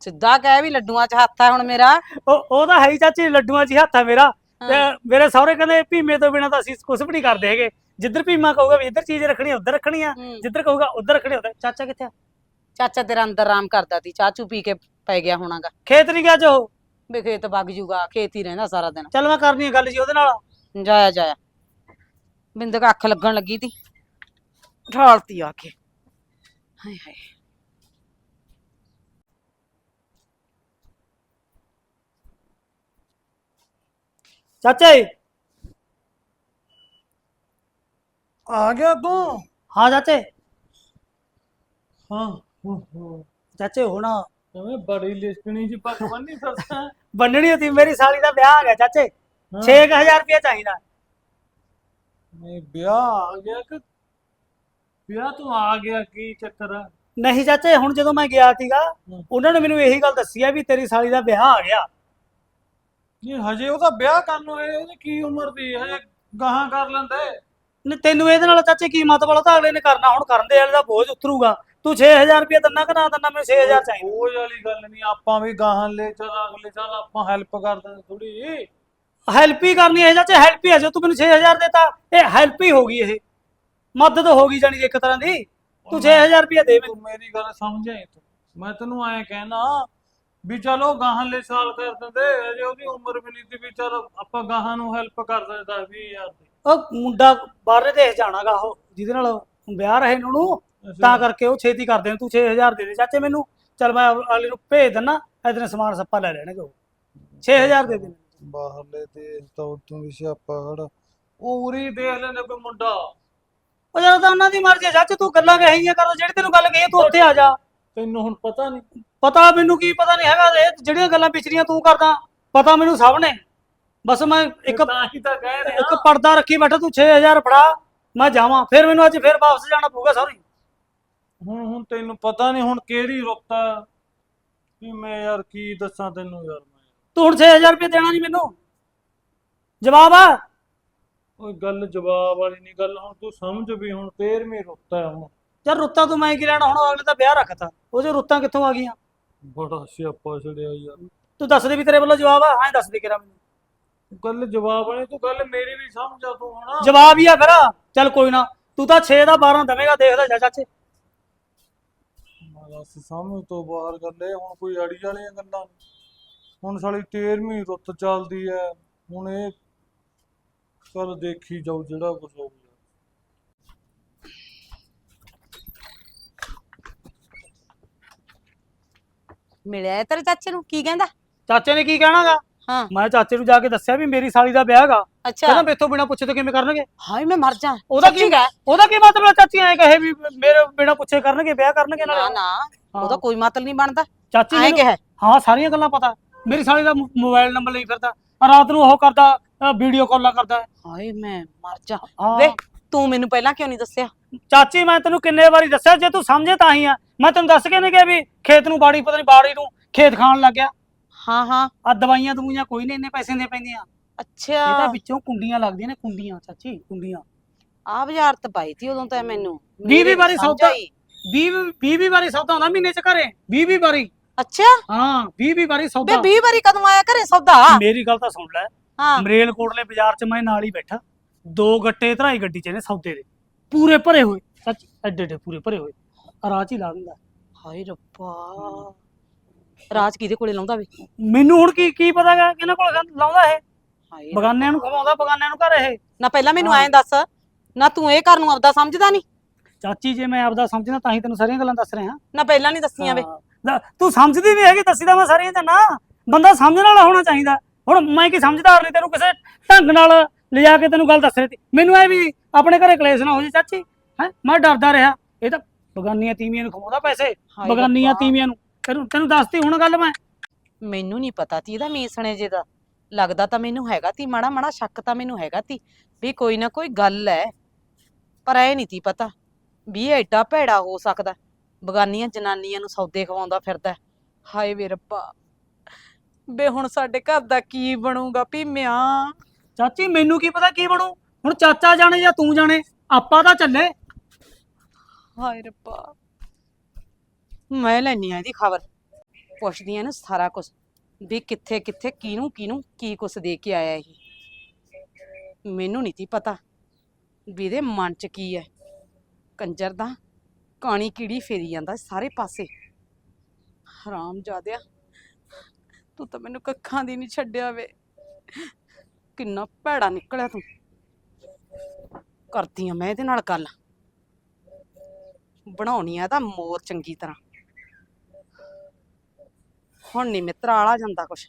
ਸਿੱਧਾ ਕਹਿ ਵੀ ਲੱਡੂਆਂ 'ਚ ਹੱਥ ਆ ਹੁਣ ਮੇਰਾ। ਉਹ ਉਹ ਤਾਂ ਹੈ ਹੀ ਚਾਚੀ ਲੱਡੂਆਂ 'ਚ ਹੀ ਹੱਥ ਆ ਮੇਰਾ। ਤੇ ਹਾਂ। ਮੇਰੇ ਸਹੁਰੇ ਕਹਿੰਦੇ ਭੀਮੇ ਤੋਂ ਬਿਨਾ ਤਾਂ ਅਸੀਂ ਕੁਝ ਵੀ ਨਹੀਂ ਕਰਦੇ ਹੈਗੇ। ਜਿੱਧਰ ਭੀਮਾ ਕਹੂਗਾ ਵੀ ਇੱਧਰ ਚੀਜ਼ ਰੱਖਣੀ ਉੱਧਰ ਰੱਖਣੀ ਆ। ਹੂੰ। ਜਿੱਧਰ ਕਹੂਗਾ ਉੱਧਰ ਰੱਖਣੀ ਉੱਧਰ। ਚਾਚਾ ਕਿੱਥੇ ਆ? ਚਾਚਾ ਤੇਰਾ ਅੰਦਰ ਆਰਾਮ ਕਰਦਾ ਤੀ ਚਾਹ ਚੂ ਪੀ ਕੇ ਪੈ ਗਿਆ ਹੋਣਾਗਾ। ਖੇਤ ਨਹੀਂ ਗਿਆ ਜੋ ਬੇ ਖੇਤ ਵਗ ਜੂਗਾ ਖੇਤ ਹੀ ਰਹਿੰਦਾ ਸਾਰਾ ਦਿਨ। ਚੱਲ ਮੈਂ ਕਰਨੀ ਆ ਗੱਲ ਜੀ ਉਹਦੇ ਨਾਲ। ਜਾਇਆ ਜਾਇਆ। ਬਿੰਦਕ ਅੱਖ ਲੱਗਣ ਲੱਗੀ ਤੀ। ਢਾਲਤੀ ਆ ਕੇ। ਹਾਏ ਹਾਏ। ਚਾਚਾ ਜੀ। ਆ ਗਿਆ ਤੂੰ? ਹਾਂ ਚਾਚੇ। ਹਾਂ ਚਾਚੇ ਹੋਣਾ ਐਵੇਂ ਬੜੀ ਲਿਸਟਣੀ ਜੀ ਪੱਕ ਬੰਨੀ ਫਿਰਦਾ। ਬੰਨਣੀ હતી ਮੇਰੀ ਸਾਲੀ ਦਾ ਵਿਆਹ ਆ ਗਿਆ ਚਾਚੇ। ਹਾਂ। 6000 ਰੁਪਇਆ ਚਾਹੀਦਾ। ਨਹੀਂ ਵਿਆਹ ਆ ਗਿਆ ਕਿ ਵਿਆਹ ਤੂੰ ਆ ਗਿਆ ਕੀ ਚੱਕਰ ਆ? ਨਹੀਂ ਚਾਚੇ ਹੁਣ ਜਦੋਂ ਮੈਂ ਗਿਆ ਸੀਗਾ। ਉਹਨਾਂ ਨੇ ਮੈਨੂੰ ਇਹੀ ਗੱਲ ਦੱਸੀ ਆ ਵੀ ਤੇਰੀ ਸਾਲੀ ਦਾ ਵਿਆਹ ਆ ਗਿਆ। ਨਹੀਂ ਹਜੇ ਉਹਦਾ ਵਿਆਹ ਕਰਨ ਨੂੰ ਇਹ ਉਹਦੀ ਕੀ ਉਮਰ ਦੀ ਹੈ ਗਾਹਾਂ ਕਰ ਲੈਂਦੇ ਨਹੀਂ ਤੈਨੂੰ ਇਹਦੇ ਨਾਲ ਚਾਚੇ ਕੀ? ਉਹ ਤਾਂ ਅਗਲੇ ਨੇ ਕਰਨਾ ਹੁਣ ਕਰਨ ਦੇ ਵਾਲੇ ਦਾ ਬੋਝ ਉਤਰੂਗਾ। ਤੂੰ 6000 ਰੁਪਏ ਦਿੰਨਾ ਕਿ ਨਾ ਦਿੰਨਾ ਮੈਨੂੰ 6000 ਚਾਹੀਦਾ। ਉਹ ਵਾਲੀ ਗੱਲ ਨਹੀਂ ਆਪਾਂ ਵੀ ਗਾਹਾਂ ਲੈ ਚੱਲ ਅਗਲੇ ਸਾਲ ਆਪਾਂ ਹੈਲਪ ਕਰ ਦਿੰਦੇ ਥੋੜੀ ਜੀ ਹੈਲਪ ਹੀ ਕਰਨੀ ਹੈ ਚਾਚੇ ਹੈਲਪ ਹੀ ਹੈ ਜੇ ਤੂੰ ਮੈਨੂੰ 6000 ਦੇਤਾ ਇਹ ਹੈਲਪ ਹੀ ਹੋ ਗਈ ਇਹ। ਮਦਦ ਹੋ ਗਈ ਜਾਨੀ ਕਿ ਇੱਕ ਤਰ੍ਹਾਂ ਦੀ। ਤੂੰ 6000 ਰੁਪਏ ਦੇ ਮੈਨੂੰ ਤੂੰ ਮੇਰੀ ਗੱਲ ਸਮਝਿਆ ਹੀ ਤੂੰ। ਮੈਂ ਤੈਨੂੰ ਐਂ ਕਹਿਣਾ ਵੀ ਚਲੋ ਗਾਹਾਂ ਲੈ ਸਾਲ ਕਰ ਦਿੰਦੇ ਅਜੇ ਉਹਦੀ ਉਮਰ ਵੀ ਨਹੀਂ ਸੀ ਵੀ ਚਲ ਆਪਾਂ ਗਾਹਾਂ ਨੂੰ ਹੈਲਪ ਕਰ ਦਿੰਦਾ 20000 ਦੀ। ਉਹ ਮੁੰਡਾ ਬਾਹਰਲੇ ਦੇਸ਼ ਜਾਣਾਗਾ ਉਹ ਜਿਹਦੇ ਨਾਲ ਵਿਆਹ ਰਹੇ ਨੇ ਉਹਨੂੰ ਤਾਂ ਕਰਕੇ ਉਹ ਛੇਤੀ ਕਰਦੇ ਨੇ ਤੂੰ 6000 ਦੇ ਦੇ ਚਾਚੇ ਮੈਨੂੰ ਚਲ ਮੈਂ ਅਗਲੇ ਨੂੰ ਭੇਜ ਦਿੰਨਾ ਇਹਦੇ ਨਾਲ ਸਮਾਨ ਸੱਪਾ ਲੈ ਲੈਣਗੇ ਉਹ। 6000 ਦੇ ਦੇ ਬਾਹਰਲੇ ਦੇਸ਼ ਤਾਂ ਉਦੋਂ ਵੀ ਸਿਆਪਾ ਖੜਾ। ਉਹ ਉਰੀ ਦੇਖ ਲੈਂਦੇ ਕੋਈ ਮੁੰਡਾ। ਉਹ ਜਦੋਂ ਤਾਂ ਉਹਨਾਂ ਦੀ ਮਰਜ਼ੀ ਹੈ ਚਾਚੇ ਤੂੰ ਗੱਲਾਂ ਕਹੀਆਂ ਕਰ ਜਿਹੜੀ ਤੈਨੂੰ ਗੱਲ ਕਹੀ ਹੈ, ਤੂੰ ਉੱਥੇ ਆ ਜਾ। ਤੈਨੂੰ ਹੁਣ ਪਤਾ ਨਹੀਂ ਪਤਾ ਮੈਨੂੰ ਕੀ ਪਤਾ ਨਹੀਂ ਹੈਗਾ ਇਹ ਜਿਹੜੀਆਂ ਗੱਲਾਂ ਪਿਛਲੀਆਂ ਤੂੰ ਕਰਦਾ। ਪਤਾ ਮੈਨੂੰ ਸਭ ਨੇ। ਬਸ ਮੈਂ ਇੱਕ ਤਾਂ ਹੀ ਤਾਂ ਕਹਿ ਰਿਹਾ। ਇੱਕ ਪਰਦਾ ਰੱਖੀ ਬੈਠਾ ਤੂੰ 6000 ਫੜਾ ਮੈਂ ਜਾਵਾਂ। ਫਿਰ ਮੈਨੂੰ ਅੱਜ ਫਿਰ ਵਾਪਸ ਜਾਣਾ ਪਊਗਾ ਸੌਰੀ ਹੁਣ ਹੁਣ ਤੈਨੂੰ ਪਤਾ ਨਹੀਂ ਹੁਣ ਕਿਹੜੀ ਆ। ਵੀ ਮੈਂ ਯਾਰ ਕੀ ਦੱਸਾਂ ਤੈਨੂੰ ਯਾਰ ਮੈਂ। ਤੂੰ ਹੁਣ 6000 ਰੁਪਏ ਦੇਣਾ ਨਹੀਂ ਮੈਨੂੰ। ਜਵਾਬ ਆ। ਓਏ ਗੱਲ ਜਵਾਬ ਵਾਲੀ ਨਹੀਂ ਗੱਲ ਹੁਣ ਤੂੰ ਸਮਝ ਵੀ ਹੁਣ 13ਵੀਂ ਰੁੱਤ ਆ ਹੁਣ। ਯਾਰ ਰੁੱਤਾਂ ਤੂੰ ਮੈਂ ਕੀ ਲੈਣਾ ਹੁਣ ਅਗਲੇ ਦਾ ਵਿਆਹ ਰੱਖਤਾ। ਉਹ ਜੋ ਰੁੱਤਾਂ ਕਿੱਥੋਂ ਆ ਗਈਆਂ? ਬੜਾ ਸਿਆਪਾ ਛੜਿਆ ਯਾਰ। ਤੂੰ ਦੱਸ ਦੇ ਵੀ ਤੇਰੇ ਵੱਲੋਂ ਜਵਾਬ ਆ ਹਾਂ ਦੱਸ ਦੇ ਕਿਰਾ ਮੈਨੂੰ। ਗੱਲ ਜਵਾਬ ਵਾਲੀ ਤੂੰ ਗੱਲ ਮੇਰੀ ਵੀ ਸਮਝ ਆ ਤੂੰ ਹੁਣ ਜਵਾਬ ਹੀ ਆ ਫਿਰ। ਚੱਲ ਕੋਈ ਨਾ ਤੂੰ ਤਾਂ 6 ਦਾ 12 ਦਵੇਂਗਾ ਦੇਖਦਾ ਜਾ ਚਾਚੇ। ਬਸ ਸਮਝ ਤੋਂ ਬਾਹਰ ਗੱਲੇ ਹੁਣ ਕੋਈ ਅੜੀ ਵਾਲੀਆਂ ਗੱਲਾਂ ਨੀ। ਹੁਣ ਸਾਲੀ 13ਵੀਂ ਰੁੱਤ ਚੱਲਦੀ ਐ ਹੁਣ ਇਹ ਚੱਲ ਦੇਖੀ ਜਾਊ ਜਿਹੜਾ ਕੁਝ ਹੋ ਮਿਲਿਆ ਹੈ ਤੇਰੇ ਚਾਚੇ ਨੂੰ? ਕੀ ਕਹਿੰਦਾ? ਚਾਚੇ ਨੇ ਕੀ ਕਹਿਣਾਗਾ? ਹਾਂ। ਮੈਂ ਚਾਚੇ ਨੂੰ ਜਾ ਕੇ ਦੱਸਿਆ ਵੀ ਮੇਰੀ ਸਾਲੀ ਦਾ ਵਿਆਹ ਹੈਗਾ। ਅੱਛਾ। ਕਹਿੰਦਾ ਮੇਥੋਂ ਬਿਨਾ ਪੁੱਛੇ ਤੋਂ ਕਿਵੇਂ ਕਰਨਗੇ? ਹਾਏ ਮੈਂ ਮਰ ਜਾ। ਉਹਦਾ ਕੀ। ਉਹਦਾ ਕੀ ਮਤਲਬ ਹੈ ਚਾਚੀ? ਐ ਕਹੇ ਵੀ ਮੇਰੇ ਬਿਨਾ ਪੁੱਛੇ ਕਰਨਗੇ ਵਿਆਹ ਕਰਨਗੇ ਨਾ ਨਾਲ ਨਾ ਉਹਦਾ ਕੋਈ ਮਤਲਬ ਨਹੀਂ ਬਣਦਾ। ਚਾਚੀ ਐਂ ਮੈਨੂੰ- ਕਿਹਾ। ਹਾਂ ਸਾਰੀਆਂ ਗੱਲਾਂ ਪਤਾ। ਮੇਰੀ ਸਾਲੀ ਦਾ ਮੋ- ਮੋਬਾਈਲ ਨੰਬਰ ਲਈ ਫਿਰਦਾ। ਰਾਤ ਨੂੰ ਉਹ ਕਰਦਾ ਵੀਡੀਓ ਕਾਲਾਂ ਕਰਦਾ। ਹਾਏ ਮੈਂ ਮਰ ਜਾ। ਹਾਂ। ਵੇ ਤੂੰ ਮੈਨੂੰ ਪਹਿਲਾਂ ਕਿਉਂ ਨਹੀਂ ਦੱਸਿਆ? ਚਾਚੀ ਮੈਂ ਤੈਨੂੰ ਕਿੰਨੇ ਵਾਰੀ ਦੱਸਿਆ ਜੇ ਤੂੰ ਸਮਝੇ ਤਾਂ ਹੀ ਆ। ਮੈਂ ਤੈਨੂੰ ਦੱਸ ਕੇ ਨਹੀਂ ਗਿਆ ਵੀ ਖੇਤ ਨੂੰ ਬਾੜੀ ਪਤਾ ਨਹੀਂ ਬਾੜੀ ਨੂੰ ਖੇਤ ਖਾਣ ਲੱਗ ਗਿਆ। ਹਾਂ ਹਾਂ। ਆ ਦਵਾਈਆਂ ਦਵਾਈਆਂ ਕੋਈ ਨਹੀਂ ਇੰਨੇ ਪੈਸੇ ਦੇ ਪੈਂਦੀਆਂ। ਇਹ ਅੱਛਾ ਤਾਂ ਵਿੱਚੋਂ ਕੁੰਡੀਆਂ ਲੱਗਦੀਆਂ ਨੇ ਕੁੰਡੀਆਂ ਚਾਚੀ ਕੁੰਡੀਆਂ। ਆ ਬਾਜ਼ਾਰ ਤੇ ਪਾਈ ਤੀ ਉਦੋਂ ਤਾਂ ਮੈਨੂੰ। ਵੀਹ ਵੀਹ ਵਾਰੀ ਸਮਝ ਸੌਦਾ ਆਈ। 20 20 20 ਵਾਰੀ ਸੌਦਾ ਹੁੰਦਾ ਮਹੀਨੇ ਚ ਘਰੇ 20 20 ਵਾਰੀ। ਅੱਛਾ? ਹਾਂ 20 20 ਵਾਰੀ ਸੌਦਾ। 20 ਵਾਰੀ ਕਦੋਂ ਆਇਆ ਘਰੇ ਸੌਦਾ? ਮੇਰੀ ਗੱਲ ਤਾਂ ਸੁਣ ਲੈ। ਹਾਂ। ਮਰੇਲ ਕੋਟਲੇ ਬਾਜ਼ਾਰ 'ਚ ਮੈਂ ਨਾਲ ਹੀ ਬੈਠਾ। ਦੋ ਗੱਟੇ ਧਰਾਈ ਗੱਡੀ 'ਚ ਨੇ ਸੌਦੇ ਦੇ। ਪੂਰੇ ਭਰੇ ਹੋਏ। ਸੱਚ ਐਡੇ ਐਡੇ ਪੂਰੇ ਭਰੇ ਹੋਏ। ਰਾਹ 'ਚ ਹੀ ਲਾ ਦਿੰਦਾ। ਹਾਏ ਰੱਬਾ। ਰਾਜ ਕਿਹਦੇ ਕੋਲੇ ਲਾਉਂਦਾ ਵੇ? ਮੈਨੂੰ ਹੁਣ ਕੀ ਕੀ ਪਤਾ ਗਾ ਕਿਹਨਾਂ ਕੋਲ ਲਾਉਂਦਾ ਇਹ। ਹਾਏ ਬਗਾਨਿਆਂ ਨੂੰ ਖਵਾਉਂਦਾ ਬਗਾਨਿਆਂ ਨੂੰ ਘਰ ਇਹ। ਨਾ ਪਹਿਲਾਂ ਮੈਨੂੰ। ਐਂ ਦੱਸ ਨਾ ਤੂੰ ਇਹ ਘਰ ਨੂੰ ਆਪਦਾ ਸਮਝਦਾ ਨਹੀਂ ਚਾਚੀ ਜੇ ਮੈਂ ਆਪਦਾ ਸਮਝਣਾ ਤਾਂ ਹੀ ਤੈਨੂੰ ਸਾਰੀਆਂ ਗੱਲਾਂ ਦੱਸ ਰਿਹਾ। ਨਾ ਪਹਿਲਾਂ ਨਹੀਂ ਦੱਸੀਆਂ ਵੇ। ਹਾਂ। ਤੂੰ ਸਮਝਦੀ ਨਹੀਂ ਹੈਗੀ ਦੱਸੀ ਤਾਂ ਮੈਂ ਸਾਰੀਆਂ ਤਾਂ ਨਾ। ਬੰਦਾ ਸਮਝਣ ਵਾਲਾ ਹੋਣਾ ਚਾਹੀਦਾ। ਹੁਣ ਮੈਂ ਕੀ ਸਮਝਦਾਰ ਨਹੀਂ ਤੈਨੂੰ ਕਿਸੇ ਢੰਗ ਨਾਲ ਲਿਜਾ ਕੇ ਤੈਨੂੰ ਗੱਲ ਦੱਸ ਰਹੀ ਤੀ ਮੈਨੂੰ ਐ ਵੀ ਆਪਣੇ ਘਰੇ ਕਲੇਸ਼ ਨਾ ਹੋ ਜੇ ਚਾਚੀ। ਹੈ? ਮੈਂ ਡਰਦਾ ਰਿਹਾ। ਇਹ ਤਾਂ ਬਗਾਨੀਆਂ ਤੀਵੀਆਂ ਨੂੰ ਖਵਾਉਂਦਾ ਪੈਸੇ। ਹਾਏ ਬਗਾਨੀਆਂ ਰੱਬਾ। ਤੀਵੀਆਂ ਨੂੰ। ਤੈਨੂੰ ਤੈਨੂੰ ਦੱਸਤੀ ਹੁਣ ਗੱਲ ਮੈਂ? ਮੈਨੂੰ ਨਹੀਂ ਪਤਾ ਤੀ ਇਹਦਾ ਮੀਸਣੇ ਜੇ ਦਾ। ਲੱਗਦਾ ਤਾਂ ਮੈਨੂੰ ਹੈਗਾ ਤੀ ਮਾੜਾ ਮਾੜਾ ਸ਼ੱਕ ਤਾਂ ਮੈਨੂੰ ਹੈਗਾ ਤੀ ਵੀ ਕੋਈ ਨਾ ਕੋਈ ਗੱਲ ਹੈ ਪਰ ਐ ਨਹੀਂ ਤੀ ਪਤਾ ਵੀ ਇਹ ਐਡਾ ਭੈੜਾ ਹੋ ਸਕਦਾ। ਬਗਾਨੀਆਂ ਜਨਾਨੀਆਂ ਨੂੰ ਸੌਦੇ ਖਵਾਉਂਦਾ ਫਿਰਦਾ। ਹੈ। ਹਾਏ ਵੇ ਰੱਬਾ। ਬੇ ਹੁਣ ਸਾਡੇ ਘਰ ਦਾ ਕੀ ਬਣੂਗਾ? ਭੀਮਿਆ ਚਾਚੀ, ਮੈਨੂੰ ਕੀ ਪਤਾ ਕੀ ਬਣੂ? ਹੁਣ ਚਾਚਾ ਜਾਣੇ ਜਾਂ ਤੂੰ ਜਾਣੇ? ਆਪਾਂ ਤਾਂ ਚੱਲੇ। ਹਾਏ ਰੱਬਾ। ਮੈਂ ਲੈਣੀ ਆ ਇਹਦੀ ਖਬਰ। ਪੁੱਛਦੀ ਆ ਇਹਨੂੰ ਸਾਰਾ ਕੁਝ ਵੀ ਕਿੱਥੇ ਕਿੱਥੇ, ਕਿਹਨੂੰ ਕਿਹਨੂੰ, ਕੀ ਕੁਛ ਦੇ ਕੇ ਆਇਆ ਇਹ? ਮੈਨੂੰ ਨਹੀਂ ਤੀ ਪਤਾ ਵੀ ਇਹਦੇ ਮਨ ਚ ਕੀ ਹੈ। ਕੰਜਰ ਦਾ ਕਾਣੀ ਕੀੜੀ ਫੇਰੀ ਜਾਂਦਾ ਸਾਰੇ ਪਾਸੇ। ਹਰਾਮ ਜਾਦਿਆ ਤੂੰ ਤਾਂ ਮੈਨੂੰ ਕੱਖਾਂ ਦੀ ਨਹੀਂ ਛੱਡਿਆ ਵੇ। ਕਿੰਨਾ ਭੈੜਾ ਨਿਕਲਿਆ ਤੂੰ। ਕਰਦੀ ਆ ਮੈਂ ਇਹਦੇ ਨਾਲ ਗੱਲ। ਬਣਾਉਣੀ ਆ ਤਾਂ ਮੋਰ ਚੰਗੀ ਤਰ੍ਹਾਂ। ਹੁਣ ਨਹੀਂ ਮਿੱਤਰ ਆਲਾ ਜਾਂਦਾ ਕੁਛ।